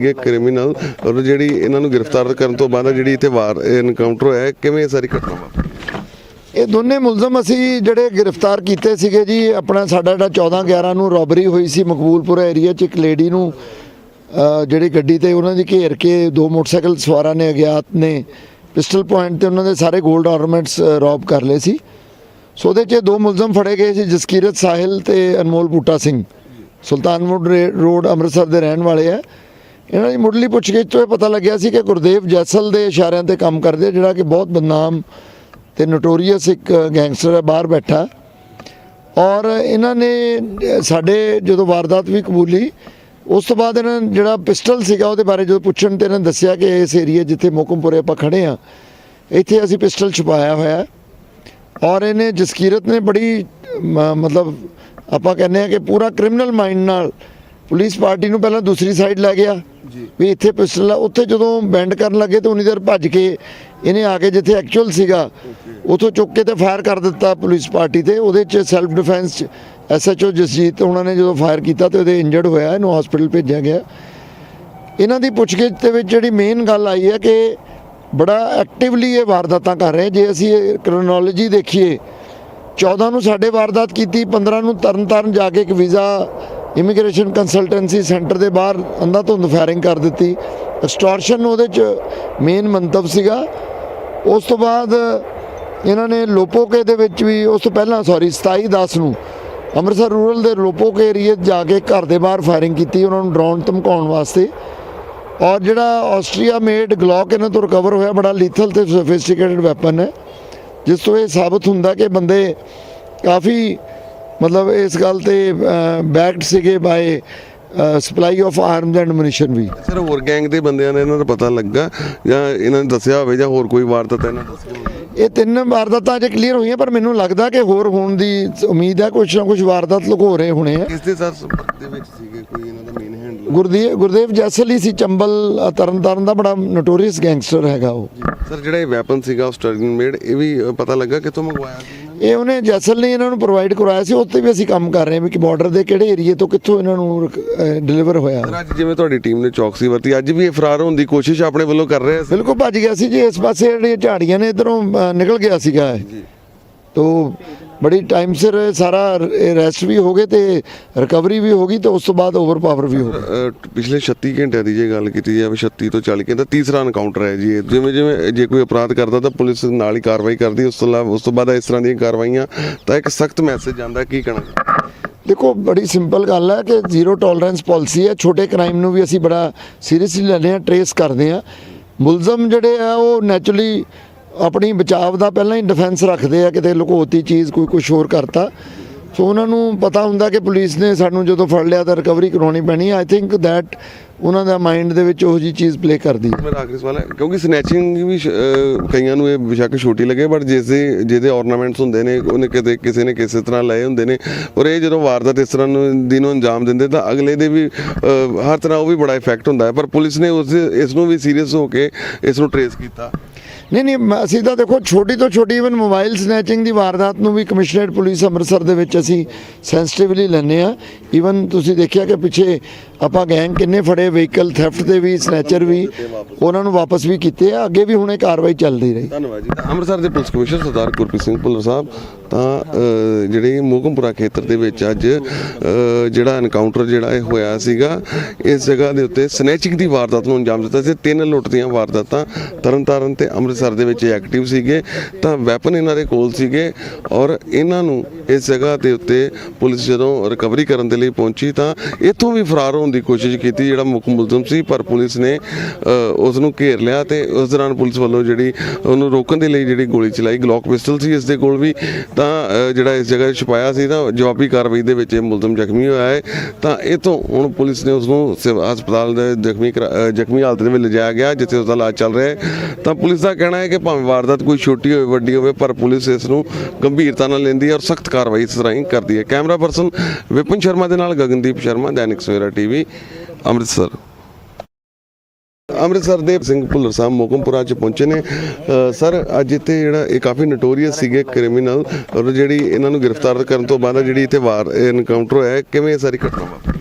ਇਹ ਕ੍ਰਿਮੀਨਲ ਔਰ ਜਿਹੜੀ ਇਹਨਾਂ ਨੂੰ ਗ੍ਰਿਫਤਾਰ ਕਰਨ ਤੋਂ ਬਾਅਦ ਜਿਹੜੀ ਇੱਥੇ ਵਾਰ ਐਨਕਾਊਂਟਰ ਹੋਇਆ ਕਿਵੇਂ ਇਹ ਸਾਰੀ ਘਟਨਾ ਵਾਪਰੀ? ਇਹ ਦੋਨੇ ਮੁਲਜ਼ਮ ਅਸੀਂ ਜਿਹੜੇ ਗ੍ਰਿਫਤਾਰ ਕੀਤੇ ਸੀਗੇ ਜੀ ਆਪਣਾ ਸਾਡਾ ਜਿਹੜਾ 14 11 ਨੂੰ ਰੋਬਰੀ ਹੋਈ ਸੀ ਮਕਬੂਲਪੁਰ ਏਰੀਆ 'ਚ ਇੱਕ ਲੇਡੀ ਨੂੰ ਜਿਹੜੀ ਗੱਡੀ ਤੇ ਉਹਨਾਂ ਦੀ ਘੇਰ ਕੇ ਦੋ ਮੋਟਰਸਾਈਕਲ ਸਵਾਰਾਂ ਨੇ ਅਗਿਆਤ ਨੇ ਪਿਸਟਲ ਪੁਆਇੰਟ ਤੇ ਉਹਨਾਂ ਦੇ ਸਾਰੇ 골ਡ ਆਰਨਮੈਂਟਸ ਰੌਬ ਕਰ ਲਏ ਸੀ। ਸੋ ਉਹਦੇ 'ਚ ਦੋ ਮੁਲਜ਼ਮ ਫੜੇ ਗਏ ਸੀ ਜਸਕੀਰਤ ਸਾਹਿਲ ਤੇ ਅਨਮੋਲ ਬੂਟਾ ਸਿੰਘ। ਸੁਲਤਾਨਪੁਰ ਰੋਡ ਅੰਮ੍ਰਿਤਸਰ ਦੇ ਰਹਿਣ ਵਾਲੇ ਆ ਇਹਨਾਂ ਦੀ ਮੁੱਢਲੀ ਪੁੱਛਗਿੱਛ ਤੋਂ ਇਹ ਪਤਾ ਲੱਗਿਆ ਸੀ ਕਿ ਗੁਰਦੇਵ ਜੈਸਲ ਦੇ ਇਸ਼ਾਰਿਆਂ ਤੇ ਕੰਮ ਕਰਦੇ ਜਿਹੜਾ ਕਿ ਬਹੁਤ ਬਦਨਾਮ ਤੇ ਨੋਟੋਰੀਅਸ ਇੱਕ ਗੈਂਗਸਟਰ ਹੈ, ਬਾਹਰ ਬੈਠਾ। ਔਰ ਇਹਨਾਂ ਨੇ, ਸਾਡੇ ਜਦੋਂ ਵਾਰਦਾਤ ਵੀ ਕਬੂਲੀ, ਉਸ ਤੋਂ ਬਾਅਦ ਇਹਨਾਂ ਜਿਹੜਾ ਪਿਸਟਲ ਸੀਗਾ ਉਹਦੇ ਬਾਰੇ ਜਦੋਂ ਪੁੱਛਣ ਤੇ ਇਹਨਾਂ ਨੇ ਦੱਸਿਆ ਕਿ ਇਸ ਏਰੀਆ ਜਿੱਥੇ ਮੋਕਮਪੁਰੇ ਆਪਾਂ ਖੜੇ ਆ ਇੱਥੇ ਅਸੀਂ ਪਿਸਟਲ ਛੁਪਾਇਆ ਹੋਇਆ ਔਰ ਇਹਨੇ ਜਸਕੀਰਤ ਨੇ ਬੜੀ ਮਤਲਬ ਆਪਾਂ ਕਹਿੰਦੇ ਆ ਕਿ ਪੂਰਾ ਕ੍ਰਿਮੀਨਲ ਮਾਈਂਡ ਨਾਲ ਪੁਲਿਸ ਪਾਰਟੀ ਨੂੰ ਪਹਿਲਾਂ ਦੂਸਰੀ ਸਾਈਡ ਲੈ ਗਿਆ ਵੀ ਇੱਥੇ ਪਿਸਟਲ ਆ। ਉੱਥੇ ਜਦੋਂ ਬੈਂਡ ਕਰਨ ਲੱਗੇ ਤਾਂ ਉਨੀ ਦੇਰ ਭੱਜ ਕੇ ਇਹਨੇ ਆ ਕੇ ਜਿੱਥੇ ਐਕਚੁਅਲ ਸੀਗਾ ਉਥੋਂ ਚੁੱਕ ਕੇ ਤੇ ਫਾਇਰ ਕਰ ਦਿੱਤਾ ਪੁਲਿਸ ਪਾਰਟੀ ਤੇ। ਉਹਦੇ ਚ ਸੈਲਫ ਡਿਫੈਂਸ ਚ ਐਸਐਚਓ ਜਸਜੀਤ ਉਹਨਾਂ ਨੇ ਜਦੋਂ ਫਾਇਰ ਕੀਤਾ ਤੇ ਉਹਦੇ ਇੰਜਰਡ ਹੋਇਆ ਇਹਨੂੰ ਹਸਪੀਟਲ ਭੇਜਿਆ ਗਿਆ। ਇਹਨਾਂ ਦੀ ਪੁੱਛਗਿੱਛ ਦੇ ਵਿੱਚ ਜਿਹੜੀ ਮੇਨ ਗੱਲ ਆਈ ਹੈ ਕਿ ਬੜਾ ਐਕਟਿਵਲੀ ਇਹ ਵਾਰਦਾਤਾਂ ਕਰ ਰਹੇ। ਜੇ ਅਸੀਂ ਇਹ ਕ੍ਰੋਨੋਲੋਜੀ ਦੇਖੀਏ 14 ਨੂੰ ਸਾਡੇ ਵਾਰਦਾਤ ਕੀਤੀ 15 ਨੂੰ ਤਰਨਤਾਰਨ ਜਾ ਕੇ ਇੱਕ ਵੀਜ਼ਾ ਇਮੀਗ੍ਰੇਸ਼ਨ ਕੰਸਲਟੈਂਸੀ ਸੈਂਟਰ ਦੇ ਬਾਹਰ ਅੰਧਾਧੁੰਦ ਫਾਇਰਿੰਗ ਕਰ ਦਿੱਤੀ। ਐਕਸਟੋਰਸ਼ਨ ਉਹਦੇ ਚ ਮੇਨ ਮੰਤਵ ਸੀਗਾ। ਉਸ ਤੋਂ ਬਾਅਦ ਇਹਨਾਂ ਨੇ ਲੋਪੋਕੇ ਦੇ ਵਿੱਚ ਵੀ, ਉਸ ਤੋਂ ਪਹਿਲਾਂ ਸੌਰੀ 27 10 ਨੂੰ ਅੰਮ੍ਰਿਤਸਰ ਰੂਰਲ ਦੇ ਲੋਪੋਕੇ ਏਰੀਏ 'ਚ ਜਾ ਕੇ ਘਰ ਦੇ ਬਾਹਰ ਫਾਇਰਿੰਗ ਕੀਤੀ, ਉਹਨਾਂ ਨੂੰ ਡਰੋਨ ਧਮਕਾਉਣ ਵਾਸਤੇ। ਔਰ ਜਿਹੜਾ ਆਸਟਰੀਆ ਮੇਡ ਗਲੌਕ ਇਹਨਾਂ ਤੋਂ ਰਿਕਵਰ ਹੋਇਆ, ਬੜਾ ਲੀਥਲ ਤੇ ਸੋਫਿਸਟੀਕੇਟਡ ਵੈਪਨ ਹੈ। ਜਿਸ ਤੋਂ ਇਹ ਸਾਬਤ ਹੁੰਦਾ ਕਿ ਬੰਦੇ ਕਾਫੀ ਮਤਲਬ ਇਸ ਗੱਲ ਤੇ ਬੈਕਡ ਸੀਗੇ by supply of arms and ammunition we. Sir ਹੋਰ ਗੈਂਗ ਦੇ ਬੰਦਿਆਂ ਨੇ ਇਹਨਾਂ ਦਾ ਪਤਾ ਲੱਗਾ ਜਾਂ ਇਹਨਾਂ ਨੇ ਦੱਸਿਆ ਹੋਵੇ ਜਾਂ ਹੋਰ ਕੋਈ ਵਾਰਦਾਤ ਇਹਨਾਂ ਦੱਸੀ ਇਹ ਤਿੰਨ ਵਾਰਦਾਤਾਂ ਅਜੇ ਕਲੀਅਰ ਹੋਈਆਂ ਪਰ ਮੈਨੂੰ ਲੱਗਦਾ ਕਿ ਹੋਰ ਹੋਣ ਦੀ ਉਮੀਦ ਹੈ ਕੁਝ ਨਾ ਕੁਝ ਵਾਰਦਾਤ ਲੁਕੋ ਰਹੇ ਹੋਣੇ ਆ। ਕਿਸ ਦੇ ਸਰ ਸੰਪਰਕ ਦੇ ਵਿੱਚ ਸੀਗੇ ਕੋਈ ਇਹਨਾਂ ਦਾ ਮੇਨ ਹੈਂਡਲਰ ਗੁਰਦੇਵ ਗੁਰਦੇਵ ਜੈਸਲ ਹੀ ਸੀ ਚੰਬਲ ਤਰਨਤਾਰਨ ਦਾ ਬੜਾ ਨੋਟੋਰੀਅਸ ਗੈਂਗਸਟਰ ਹੈਗਾ ਉਹ। ਸਰ ਜਿਹੜਾ ਇਹ ਵੈਪਨ ਸੀਗਾ ਉਹ ਸਟਰਲਿੰਗ ਮੇਡ ਇਹ ਵੀ ਪਤਾ ਲੱਗਾ ਕਿੱਥੋਂ ਮੰਗਵਾਇਆ ਸੀ? ਨੇ? ਇਹ ਉਹਨੇ ਜੈਸਲ ਨੇ ਇਹਨਾਂ ਨੂੰ ਪ੍ਰੋਵਾਈਡ ਕਰਵਾਇਆ ਸੀ ਉੱਤੇ ਵੀ ਅਸੀਂ ਕੰਮ ਕਰ ਰਹੇ ਹਾਂ ਵੀ ਕਿ ਬਾਰਡਰ ਦੇ ਕਿਹੜੇ ਏਰੀਏ ਤੋਂ ਕਿੱਥੋਂ ਇਹਨਾਂ ਨੂੰ ਡਿਲੀਵਰ ਹੋਇਆ। ਅੱਜ ਜਿਵੇਂ ਤੁਹਾਡੀ ਟੀਮ ਨੇ ਚੌਕਸੀ ਵਰਤੀ ਅੱਜ ਵੀ ਇਹ ਫਰਾਰ ਹੋਣ ਦੀ ਕੋਸ਼ਿਸ਼ ਆਪਣੇ ਵੱਲੋਂ ਕਰ ਰਹੇ ਸੀ? ਬਿਲਕੁਲ ਭੱਜ ਗਿਆ ਸੀ ਜੀ ਇਸ ਪਾਸੇ ਜਿਹੜੀਆਂ ਝਾੜੀਆਂ ਨੇ ਇਧਰੋਂ ਨਿਕਲ ਗਿਆ ਸੀਗਾ ਇਹ। ਤੋ ਬੜੀ ਟਾਈਮ ਸਿਰ ਸਾਰਾ ਰੈਸਟ ਵੀ ਹੋ ਗਏ ਤੇ ਰਿਕਵਰੀ ਵੀ ਹੋ ਗਈ ਤੇ ਉਸ ਤੋਂ ਬਾਅਦ ਓਵਰਪਾਵਰ ਵੀ ਹੋ ਗਈ। ਅ, ਪਿਛਲੇ 36 ਘੰਟਿਆਂ ਦੀ ਜੇ ਗੱਲ ਕੀਤੀ ਜਾਵੇ 36 ਤੋਂ 40 ਘੰਟੇ ਤੀਸਰਾ ਐਨਕਾਊਂਟਰ ਹੈ ਜੀ। ਜਿਵੇਂ ਜਿਵੇਂ ਜੇ ਕੋਈ ਅਪਰਾਧ ਕਰਦਾ ਤਾਂ ਪੁਲਿਸ ਨਾਲ ਹੀ ਕਾਰਵਾਈ ਕਰਦੀ ਉਸ ਤੋਂ ਉਸ ਤੋਂ ਬਾਅਦ ਇਸ ਤਰ੍ਹਾਂ ਦੀਆਂ ਕਾਰਵਾਈਆਂ ਤਾਂ ਇੱਕ ਸਖਤ ਮੈਸੇਜ ਜਾਂਦਾ ਕੀ ਕਹਿਣਾ ਦੇਖੋ ਬੜੀ ਸਿੰਪਲ ਗੱਲ ਹੈ ਕਿ ਜ਼ੀਰੋ ਟੋਲਰੈਂਸ ਪਾਲਿਸੀ ਹੈ। ਛੋਟੇ ਕ੍ਰਾਈਮ ਨੂੰ ਵੀ ਅਸੀਂ ਬੜਾ ਸੀਰੀਅਸਲੀ ਲੈਂਦੇ ਹਾਂ ਟਰੇਸ ਕਰਦੇ ਹਾਂ। ਮੁਲਜ਼ਮ ਜਿਹੜੇ ਆ ਉਹ ਨੈਚੁਰਲੀ ਆਪਣੀ ਬਚਾਵ ਦਾ ਪਹਿਲਾਂ ਹੀ ਡਿਫੈਂਸ ਰੱਖਦੇ ਆ, ਕਿਤੇ ਲੁਕੋਤੀ ਚੀਜ਼ ਕੋਈ ਕੁਝ ਹੋਰ ਕਰਤਾ। ਸੋ ਉਹਨਾਂ ਨੂੰ ਪਤਾ ਹੁੰਦਾ ਕਿ ਪੁਲਿਸ ਨੇ ਸਾਨੂੰ ਜਦੋਂ ਫੜ ਲਿਆ ਤਾਂ ਰਿਕਵਰੀ ਕਰਾਉਣੀ ਪੈਣੀ ਆਈ ਥਿੰਕ ਦੈਟ ਉਹਨਾਂ ਦਾ ਮਾਈਂਡ ਦੇ ਵਿੱਚ ਉਹ ਜੀ ਚੀਜ਼ ਪਲੇ ਕਰਦੀ ਹੈ ਮੇਰਾ ਆਖਰੀ ਸਵਾਲ ਹੈ, ਕਿਉਂਕਿ ਸਨੈਚਿੰਗ ਵੀ ਕਈਆਂ ਨੂੰ ਇਹ ਬੇਸ਼ੱਕ ਛੋਟੀ ਲੱਗੇ ਬਟ ਜਿਸ ਜਿਹਦੇ ornaments ਹੁੰਦੇ ਨੇ, ਉਹਨੇ ਕਿਤੇ, ਕਿਸੇ ਨੇ ਕਿਸੇ ਤਰ੍ਹਾਂ ਲਏ ਹੁੰਦੇ ਨੇ, ਔਰ ਇਹ ਜਦੋਂ ਵਾਰਦਾਤ ਇਸ ਤਰ੍ਹਾਂ ਨੂੰ, ਦੀ ਨੂੰ ਅੰਜਾਮ ਦਿੰਦੇ, ਤਾਂ ਅਗਲੇ ਦੇ ਵੀ ਹਰ ਤਰ੍ਹਾਂ ਉਹ ਵੀ ਬੜਾ ਇਫੈਕਟ ਹੁੰਦਾ ਹੈ। ਪਰ ਪੁਲਿਸ ਨੇ ਉਸ, ਇਸ ਨੂੰ ਵੀ ਸੀਰੀਅਸ ਹੋ ਕੇ ਇਸ ਨੂੰ ਟਰੇਸ ਕੀਤਾ। ਨਹੀਂ ਨਹੀਂ ਅਸੀਂ ਤਾਂ ਦੇਖੋ, ਛੋਟੀ ਤੋਂ ਛੋਟੀ ਇਵਨ ਮੋਬਾਈਲ ਸਨੈਚਿੰਗ ਦੀ ਵਾਰਦਾਤ ਨੂੰ ਵੀ ਕਮਿਸ਼ਨਰੇਟ ਪੁਲਿਸ ਅੰਮ੍ਰਿਤਸਰ ਦੇ ਵਿੱਚ ਅਸੀਂ ਸੈਂਸਿਟਿਵਲੀ ਲੈਂਦੇ ਆ ਇਵਨ ਤੁਸੀਂ ਦੇਖਿਆ ਕਿ ਪਿੱਛੇ ਆਪਾਂ ਗੈਂਗ ਕਿੰਨੇ ਫੜੇ ਵਹੀਕਲ ਥੈਫਟ ਦੇ ਵੀ ਸਨੈਚਰ ਵੀ, ਉਹਨਾਂ ਨੂੰ ਵਾਪਸ ਵੀ ਕੀਤੇ ਆ। ਅੱਗੇ ਵੀ ਹੁਣੇ ਕਾਰਵਾਈ ਚੱਲਦੀ ਰਹੀ। ਧੰਨਵਾਦ ਜੀ। ਅੰਮ੍ਰਿਤਸਰ ਦੇ ਪੁਲਿਸ ਕਮਿਸ਼ਨਰ ਸਰਦਾਰ ਗੁਰਪ੍ਰੀਤ ਸਿੰਘ ਭੁੱਲਰ ਸਾਹਿਬ ਤਾਂ ਅ, ਜਿਹੜੇ ਮੋਹਕਮਪੁਰਾ ਖੇਤਰ ਦੇ ਵਿੱਚ ਅੱਜ ਜਿਹੜਾ ਐਨਕਾਊਂਟਰ ਜਿਹੜਾ ਇਹ ਹੋਇਆ ਸੀਗਾ ਇਸ ਜਗ੍ਹਾ ਦੇ ਉੱਤੇ ਸਨੈਚਿੰਗ ਦੀ ਵਾਰਦਾਤ ਨੂੰ ਅੰਜਾਮ ਦਿੱਤਾ ਸੀ। ਤਿੰਨ ਲੁੱਟ ਦੀਆਂ ਵਾਰਦਾਤਾਂ ਤਰਨਤਾਰਨ ਤੇ ਅੰਮ੍ਰਿਤਸਰ ਦੇ ਵਿੱਚ ਐਕਟਿਵ ਸੀਗੇ। ਤਾਂ ਵੈਪਨ ਇਹਨਾਂ ਦੇ ਕੋਲ ਸੀਗੇ ਔਰ ਇਹਨਾਂ ਨੂੰ ਇਸ ਜਗ੍ਹਾ ਦੇ ਉੱਤੇ ਪੁਲਿਸ ਜਦੋਂ ਰਿਕਵਰੀ ਕਰਨ ਦੇ ਲਈ ਪਹੁੰਚੀ ਤਾਂ ਇੱਥੋਂ ਵੀ ਫਰਾਰ ਹੋਣ ਦੀ ਕੋਸ਼ਿਸ਼ ਕੀਤੀ ਜਿਹੜਾ ਮੁੱਖ ਮੁਲਜ਼ਮ ਸੀ ਪਰ ਪੁਲਿਸ ਨੇ ਅ, ਉਸ ਨੂੰ ਘੇਰ ਲਿਆ ਤੇ ਉਸ ਦੌਰਾਨ ਪੁਲਿਸ ਵੱਲੋਂ ਜਿਹੜੀ ਉਹਨੂੰ ਰੋਕਣ ਦੇ ਲਈ ਜਿਹੜੀ ਗੋਲੀ ਚਲਾਈ ਗਲੌਕ ਪਿਸਟਲ ਸੀ ਇਸ ਦੇ ਕੋਲ ਵੀ। ਤਾਂ ਜਿਹੜਾ ਇਸ ਜਗ੍ਹਾ ਛੁਪਾਇਆ ਸੀ ਤਾਂ ਜਵਾਬੀ ਕਾਰਵਾਈ ਦੇ ਵਿੱਚ ਇਹ ਮੁਲਜ਼ਮ ਜ਼ਖਮੀ ਹੋਇਆ ਹੈ। ਤਾਂ ਇਹ ਤੋਂ ਹੁਣ ਪੁਲਿਸ ਨੇ ਉਸ ਨੂੰ ਹਸਪਤਾਲ ਦੇ ਜ਼ਖਮੀ ਕਰਾ- ਜ਼ਖਮੀ ਹਾਲਤ ਦੇ ਵਿੱਚ ਲਿਜਾਇਆ ਗਿਆ, ਜਿੱਥੇ ਉਸ ਦਾ ਇਲਾਜ ਚੱਲ ਰਿਹਾ ਹੈ। ਤਾਂ ਪੁਲਿਸ ਦਾ ਕਹਿਣਾ ਹੈ ਕਿ ਭਾਵੇਂ ਵਾਰਦਾਤ ਕੋਈ ਛੋਟੀ ਹੋਵੇ, ਵੱਡੀ ਹੋਵੇ, ਪਰ ਪੁਲਿਸ ਇਸ ਨੂੰ ਗੰਭੀਰਤਾ ਨਾਲ ਲੈਂਦੀ ਹੈ ਔਰ ਸਖਤ ਕਾਰਵਾਈ ਇਸ ਤਰ੍ਹਾਂ ਹੀ ਕਰਦੀ ਹੈ। ਕੈਮਰਾ ਪਰਸਨ ਵਿਪਨ ਸ਼ਰਮਾ ਦੇ ਨਾਲ ਗਗਨਦੀਪ ਸ਼ਰਮਾ, ਦੈਨਿਕ ਸਵੇਰਾ ਟੀਵੀ, ਅੰਮ੍ਰਿਤਸਰ। ਅੰਮ੍ਰਿਤਸਰ ਦੇ ਸਿੰਘ ਭੁੱਲਰ ਸਾਹਿਬ ਮੋਕਮਪੁਰਾ ਚ ਪਹੁੰਚੇ ਨੇ। ਸਰ, ਅੱਜ ਇੱਥੇ ਜਿਹੜਾ ਇਹ ਕਾਫੀ ਨਟੋਰੀਅਸ ਸੀਗੇ ਕ੍ਰਿਮੀਨਲ ਔਰ ਜਿਹੜੀ ਇਹਨਾਂ ਨੂੰ ਗ੍ਰਿਫਤਾਰ ਕਰਨ ਤੋਂ ਬਾਅਦ ਜਿਹੜੀ ਇੱਥੇ ਵਾਰ ਐਨਕਾਊਂਟਰ ਹੋਇਆ ਕਿਵੇਂ ਇਹ ਸਾਰੀ ਘਟਨਾ ਵਾਪਰੀ?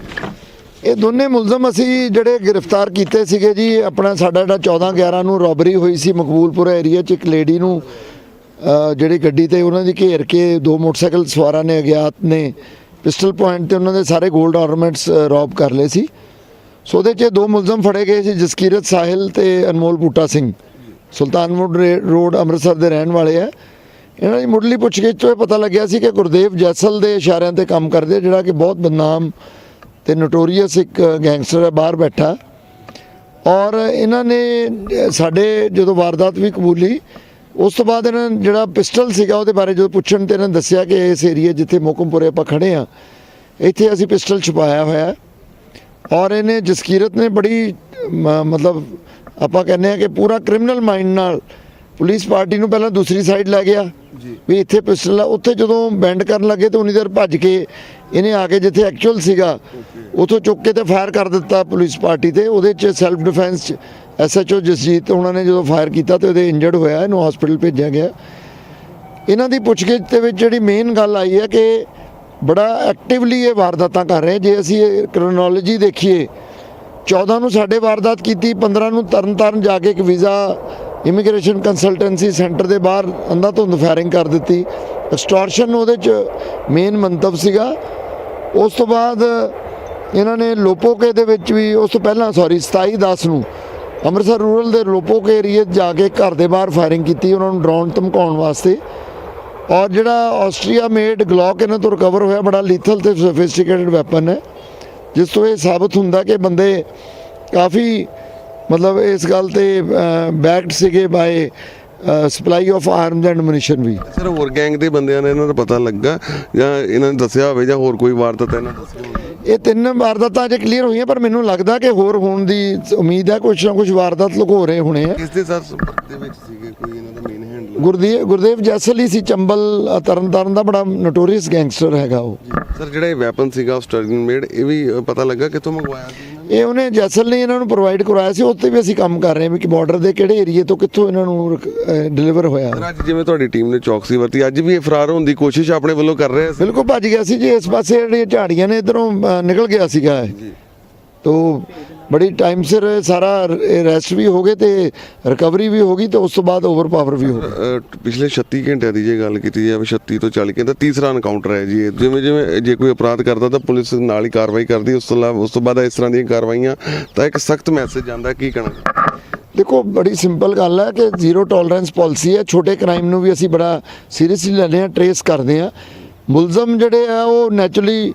ਇਹ ਦੋਨੇ ਮੁਲਜ਼ਮ ਅਸੀਂ ਜਿਹੜੇ ਗ੍ਰਿਫਤਾਰ ਕੀਤੇ ਸੀਗੇ ਜੀ, ਆਪਣਾ ਸਾਡਾ ਜਿਹੜਾ 14 11 ਨੂੰ ਰੋਬਰੀ ਹੋਈ ਸੀ ਮਕਬੂਲਪੁਰਾ ਏਰੀਆ 'ਚ ਇੱਕ ਲੇਡੀ ਨੂੰ। ਜਿਹੜੀ ਗੱਡੀ ਤੇ ਉਹਨਾਂ ਦੀ ਘੇਰ ਕੇ ਦੋ ਮੋਟਰਸਾਈਕਲ ਸਵਾਰਾਂ ਨੇ ਅਗਿਆਤ ਨੇ। ਪਿਸਟਲ ਪੁਆਇੰਟ ਤੇ ਉਹਨਾਂ ਦੇ ਸਾਰੇ 골ਡ ਆਰਨਮੈਂਟਸ ਰੌਬ ਕਰ ਲਏ ਸੀ। ਸੋ ਉਹਦੇ 'ਚ ਦੋ ਮੁਲਜ਼ਮ ਫੜੇ ਗਏ ਸੀ, ਜਸਕੀਰਤ ਸਾਹਿਲ ਤੇ ਅਨਮੋਲ ਬੂਟਾ ਸਿੰਘ। ਸੁਲਤਾਨਪੁਰ ਰੇ- ਰੋਡ ਅੰਮ੍ਰਿਤਸਰ ਦੇ ਰਹਿਣ ਵਾਲੇ ਆ। ਇਹਨਾਂ ਦੀ ਮੁੱਢਲੀ ਪੁੱਛਗਿੱਛ ਤੋਂ ਇਹ ਪਤਾ ਲੱਗਿਆ ਸੀ ਕਿ ਗੁਰਦੇਵ ਜੈਸਲ ਦੇ ਇਸ਼ਾਰਿਆਂ ਤੇ ਕੰਮ ਕਰਦੇ ਜਿਹੜਾ ਕਿ ਬਹੁਤ ਬਦਨਾਮ ਤੇ ਨੋਟੋਰੀਅਸ ਇੱਕ ਗੈਂਗਸਟਰ ਹੈ ਬਾਹਰ ਬੈਠਾ। ਔਰ ਇਹਨਾਂ ਨੇ, ਸਾਡੇ ਜਦੋਂ ਵਾਰਦਾਤ ਵੀ ਕਬੂਲੀ, ਉਸ ਤੋਂ ਬਾਅਦ ਇਹਨਾਂ ਜਿਹੜਾ ਪਿਸਟਲ ਸੀਗਾ ਉਹਦੇ ਬਾਰੇ ਜਦੋਂ ਪੁੱਛਣ ਤੇ ਇਹਨਾਂ ਨੇ ਦੱਸਿਆ ਕਿ ਇਸ ਏਰੀਆ ਜਿੱਥੇ ਮੋਕਮਪੁਰੇ ਆਪਾਂ ਖੜੇ ਆ, ਇੱਥੇ ਅਸੀਂ ਪਿਸਟਲ ਛੁਪਾਇਆ ਹੋਇਆ। ਹੈ ਔਰ ਇਹਨੇ ਜਸਕੀਰਤ ਨੇ ਬੜੀ ਮਤਲਬ ਆਪਾਂ ਕਹਿੰਦੇ ਆ ਕਿ ਪੂਰਾ ਕ੍ਰਿਮੀਨਲ ਮਾਈਂਡ ਨਾਲ ਪੁਲਿਸ ਪਾਰਟੀ ਨੂੰ ਪਹਿਲਾਂ ਦੂਸਰੀ ਸਾਈਡ ਲੈ ਗਿਆ। ਵੀ ਇੱਥੇ ਪਿਸਟਲ ਆ ਉੱਥੇ ਜਦੋਂ ਬੈਂਡ ਕਰਨ ਲੱਗੇ ਤਾਂ ਉਨੀ ਦੇਰ ਭੱਜ ਕੇ ਇਹਨੇ ਆ ਕੇ ਜਿੱਥੇ ਐਕਚੁਅਲ ਸੀਗਾ ਉਥੋਂ ਚੁੱਕ ਕੇ ਤੇ ਫਾਇਰ ਕਰ ਦਿੱਤਾ ਪੁਲਿਸ ਪਾਰਟੀ ਤੇ। ਉਹਦੇ ਚ ਸੈਲਫ ਡਿਫੈਂਸ ਚ ਐਸਐਚਓ ਜਸਜੀਤ ਉਹਨਾਂ ਨੇ ਜਦੋਂ ਫਾਇਰ ਕੀਤਾ ਤੇ ਉਹਦੇ ਇੰਜਰਡ ਹੋਇਆ ਇਹਨੂੰ ਹਸਪੀਟਲ ਭੇਜਿਆ ਗਿਆ। ਇਹਨਾਂ ਦੀ ਪੁੱਛਗਿੱਛ ਦੇ ਵਿੱਚ ਜਿਹੜੀ ਮੇਨ ਗੱਲ ਆਈ ਹੈ ਕਿ ਬੜਾ ਐਕਟਿਵਲੀ ਇਹ ਵਾਰਦਾਤਾਂ ਕਰ ਰਹੇ। ਜੇ ਅਸੀਂ ਇਹ ਕ੍ਰੋਨੋਲੋਜੀ ਦੇਖੀਏ 14 ਨੂੰ ਸਾਡੇ ਵਾਰਦਾਤ ਕੀਤੀ 15 ਨੂੰ ਤਰਨਤਾਰਨ ਜਾ ਕੇ ਇੱਕ ਵੀਜ਼ਾ ਇਮੀਗ੍ਰੇਸ਼ਨ ਕੰਸਲਟੈਂਸੀ ਸੈਂਟਰ ਦੇ ਬਾਹਰ ਅੰਧਾਧੁੰਦ ਫਾਇਰਿੰਗ ਕਰ ਦਿੱਤੀ। ਐਕਸਟੋਰਸ਼ਨ ਉਹਦੇ ਚ ਮੇਨ ਮੰਤਵ ਸੀਗਾ। ਉਸ ਤੋਂ ਬਾਅਦ ਇਹਨਾਂ ਨੇ ਲੋਪੋਕੇ ਦੇ ਵਿੱਚ ਵੀ, ਉਸ ਤੋਂ ਪਹਿਲਾਂ ਸੌਰੀ 27 10 ਨੂੰ ਅੰਮ੍ਰਿਤਸਰ ਰੂਰਲ ਦੇ ਲੋਪੋਕੇ ਏਰੀਏ 'ਚ ਜਾ ਕੇ ਘਰ ਦੇ ਬਾਹਰ ਫਾਇਰਿੰਗ ਕੀਤੀ, ਉਹਨਾਂ ਨੂੰ ਡਰਾਉਣ ਧਮਕਾਉਣ ਵਾਸਤੇ। ਔਰ ਜਿਹੜਾ ਆਸਟਰੀਆ ਮੇਡ ਗਲੌਕ ਇਹਨਾਂ ਤੋਂ ਰਿਕਵਰ ਹੋਇਆ ਬੜਾ ਲੀਥਲ ਤੇ ਸੋਫਿਸਟੀਕੇਟਡ ਵੈਪਨ ਹੈ। ਜਿਸ ਤੋਂ ਇਹ ਸਾਬਤ ਹੁੰਦਾ ਕਿ ਬੰਦੇ ਕਾਫੀ ਮਤਲਬ ਇਸ ਗੱਲ ਤੇ ਬੈਕਡ ਸੀਗੇ by supply of arms and ammunition we. Sir ਹੋਰ ਗੈਂਗ ਦੇ ਬੰਦਿਆਂ ਨੇ ਇਹਨਾਂ ਦਾ ਪਤਾ ਲੱਗਾ ਜਾਂ ਇਹਨਾਂ ਨੇ ਦੱਸਿਆ ਹੋਵੇ ਜਾਂ ਹੋਰ ਕੋਈ ਵਾਰਦਾਤ ਇਹਨਾਂ ਦੱਸੀ ਹੋਵੇ? ਇਹ ਤਿੰਨ ਵਾਰਦਾਤਾਂ ਅਜੇ ਕਲੀਅਰ ਹੋਈਆਂ ਪਰ ਮੈਨੂੰ ਲੱਗਦਾ ਕਿ ਹੋਰ ਹੋਣ ਦੀ ਉਮੀਦ ਹੈ ਕੁਝ ਨਾ ਕੁਝ ਵਾਰਦਾਤ ਲੁਕੋ ਰਹੇ ਹੋਣੇ ਆ। ਕਿਸ ਦੇ ਸਾਥ ਸੰਪਰਕ ਦੇ ਵਿੱਚ ਸੀਗੇ ਕੋਈ ਇਹਨਾਂ ਦਾ ਹੈਂਡਲਰ ਗੁਰਦੇਵ ਜੈਸਲ ਸੀ ਚੰਬਲ ਤਰਨਤਾਰਨ ਦਾ ਬੜਾ ਨੋਟੋਰੀਅਸ ਗੈਂਗਸਟਰ ਹੈਗਾ ਉਹ। ਸਰ ਜਿਹੜਾ ਇਹ ਵੈਪਨ ਸੀਗਾ ਉਹ ਸਟਰਲਿੰਗ ਮੇਡ ਇਹ ਵੀ ਪਤਾ ਲੱਗਾ ਕਿੱਥੋਂ ਮੰਗਵਾਇਆ ਸੀ ਇਹ ਉਹਨੇ ਜੈਸਲ ਨੇ ਇਹਨਾਂ ਨੂੰ ਪ੍ਰੋਵਾਈਡ ਕਰਵਾਇਆ ਸੀ ਉੱਤੇ ਵੀ ਅਸੀਂ ਕੰਮ ਕਰ ਰਹੇ ਹਾਂ ਕਿ ਬਾਰਡਰ ਦੇ ਕਿਹੜੇ ਏਰੀਏ ਤੋਂ ਕਿੱਥੋਂ ਇਹਨਾਂ ਨੂੰ ਡਿਲੀਵਰ ਹੋਇਆ। ਅੱਜ ਜਿਵੇਂ ਤੁਹਾਡੀ ਟੀਮ ਨੇ ਚੌਕਸੀ ਵਰਤੀ ਅੱਜ ਵੀ ਇਹ ਫਰਾਰ ਹੋਣ ਦੀ ਕੋਸ਼ਿਸ਼ ਆਪਣੇ ਵੱਲੋਂ ਕਰ ਰਹੇ ਸੀ? ਬਿਲਕੁਲ ਭੱਜ ਗਿਆ ਸੀ ਜੀ ਇਸ ਪਾਸੇ ਜਿਹੜੀਆਂ ਝਾੜੀਆਂ ਨੇ ਇਧਰੋਂ ਨਿਕਲ ਗਿਆ ਸੀਗਾ ਇਹ। ਤੋ ਬੜੀ ਟਾਈਮ ਸਿਰ ਸਾਰਾ ਰੈਸਟ ਵੀ ਹੋ ਗਏ ਤੇ ਰਿਕਵਰੀ ਵੀ ਹੋ ਗਈ ਤੇ ਉਸ ਤੋਂ ਬਾਅਦ ਓਵਰਪਾਵਰ ਵੀ ਹੋ ਗਈ। ਅ, ਪਿਛਲੇ 36 ਘੰਟਿਆਂ ਦੀ ਜੇ ਗੱਲ ਕੀਤੀ ਜਾਵੇ 36 ਤੋਂ 40 ਘੰਟੇ ਤੀਸਰਾ ਐਨਕਾਊਂਟਰ ਹੈ ਜੀ। ਜਿਵੇਂ ਜਿਵੇਂ ਜੇ ਕੋਈ ਅਪਰਾਧ ਕਰਦਾ ਤਾਂ ਪੁਲਿਸ ਨਾਲ ਹੀ ਕਾਰਵਾਈ ਕਰਦੀ ਉਸ ਤੋਂ ਉਸ ਤੋਂ ਬਾਅਦ ਇਸ ਤਰ੍ਹਾਂ ਦੀਆਂ ਕਾਰਵਾਈਆਂ ਤਾਂ ਇੱਕ ਸਖਤ ਮੈਸੇਜ ਜਾਂਦਾ ਕੀ ਕਹਿਣਾ ਦੇਖੋ ਬੜੀ ਸਿੰਪਲ ਗੱਲ ਹੈ ਕਿ ਜ਼ੀਰੋ ਟੋਲਰੈਂਸ ਪਾਲਿਸੀ ਹੈ। ਛੋਟੇ ਕ੍ਰਾਈਮ ਨੂੰ ਵੀ ਅਸੀਂ ਬੜਾ ਸੀਰੀਅਸਲੀ ਲੈਂਦੇ ਹਾਂ ਟਰੇਸ ਕਰਦੇ ਹਾਂ। ਮੁਲਜ਼ਮ ਜਿਹੜੇ ਆ ਉਹ ਨੈਚੁਰਲੀ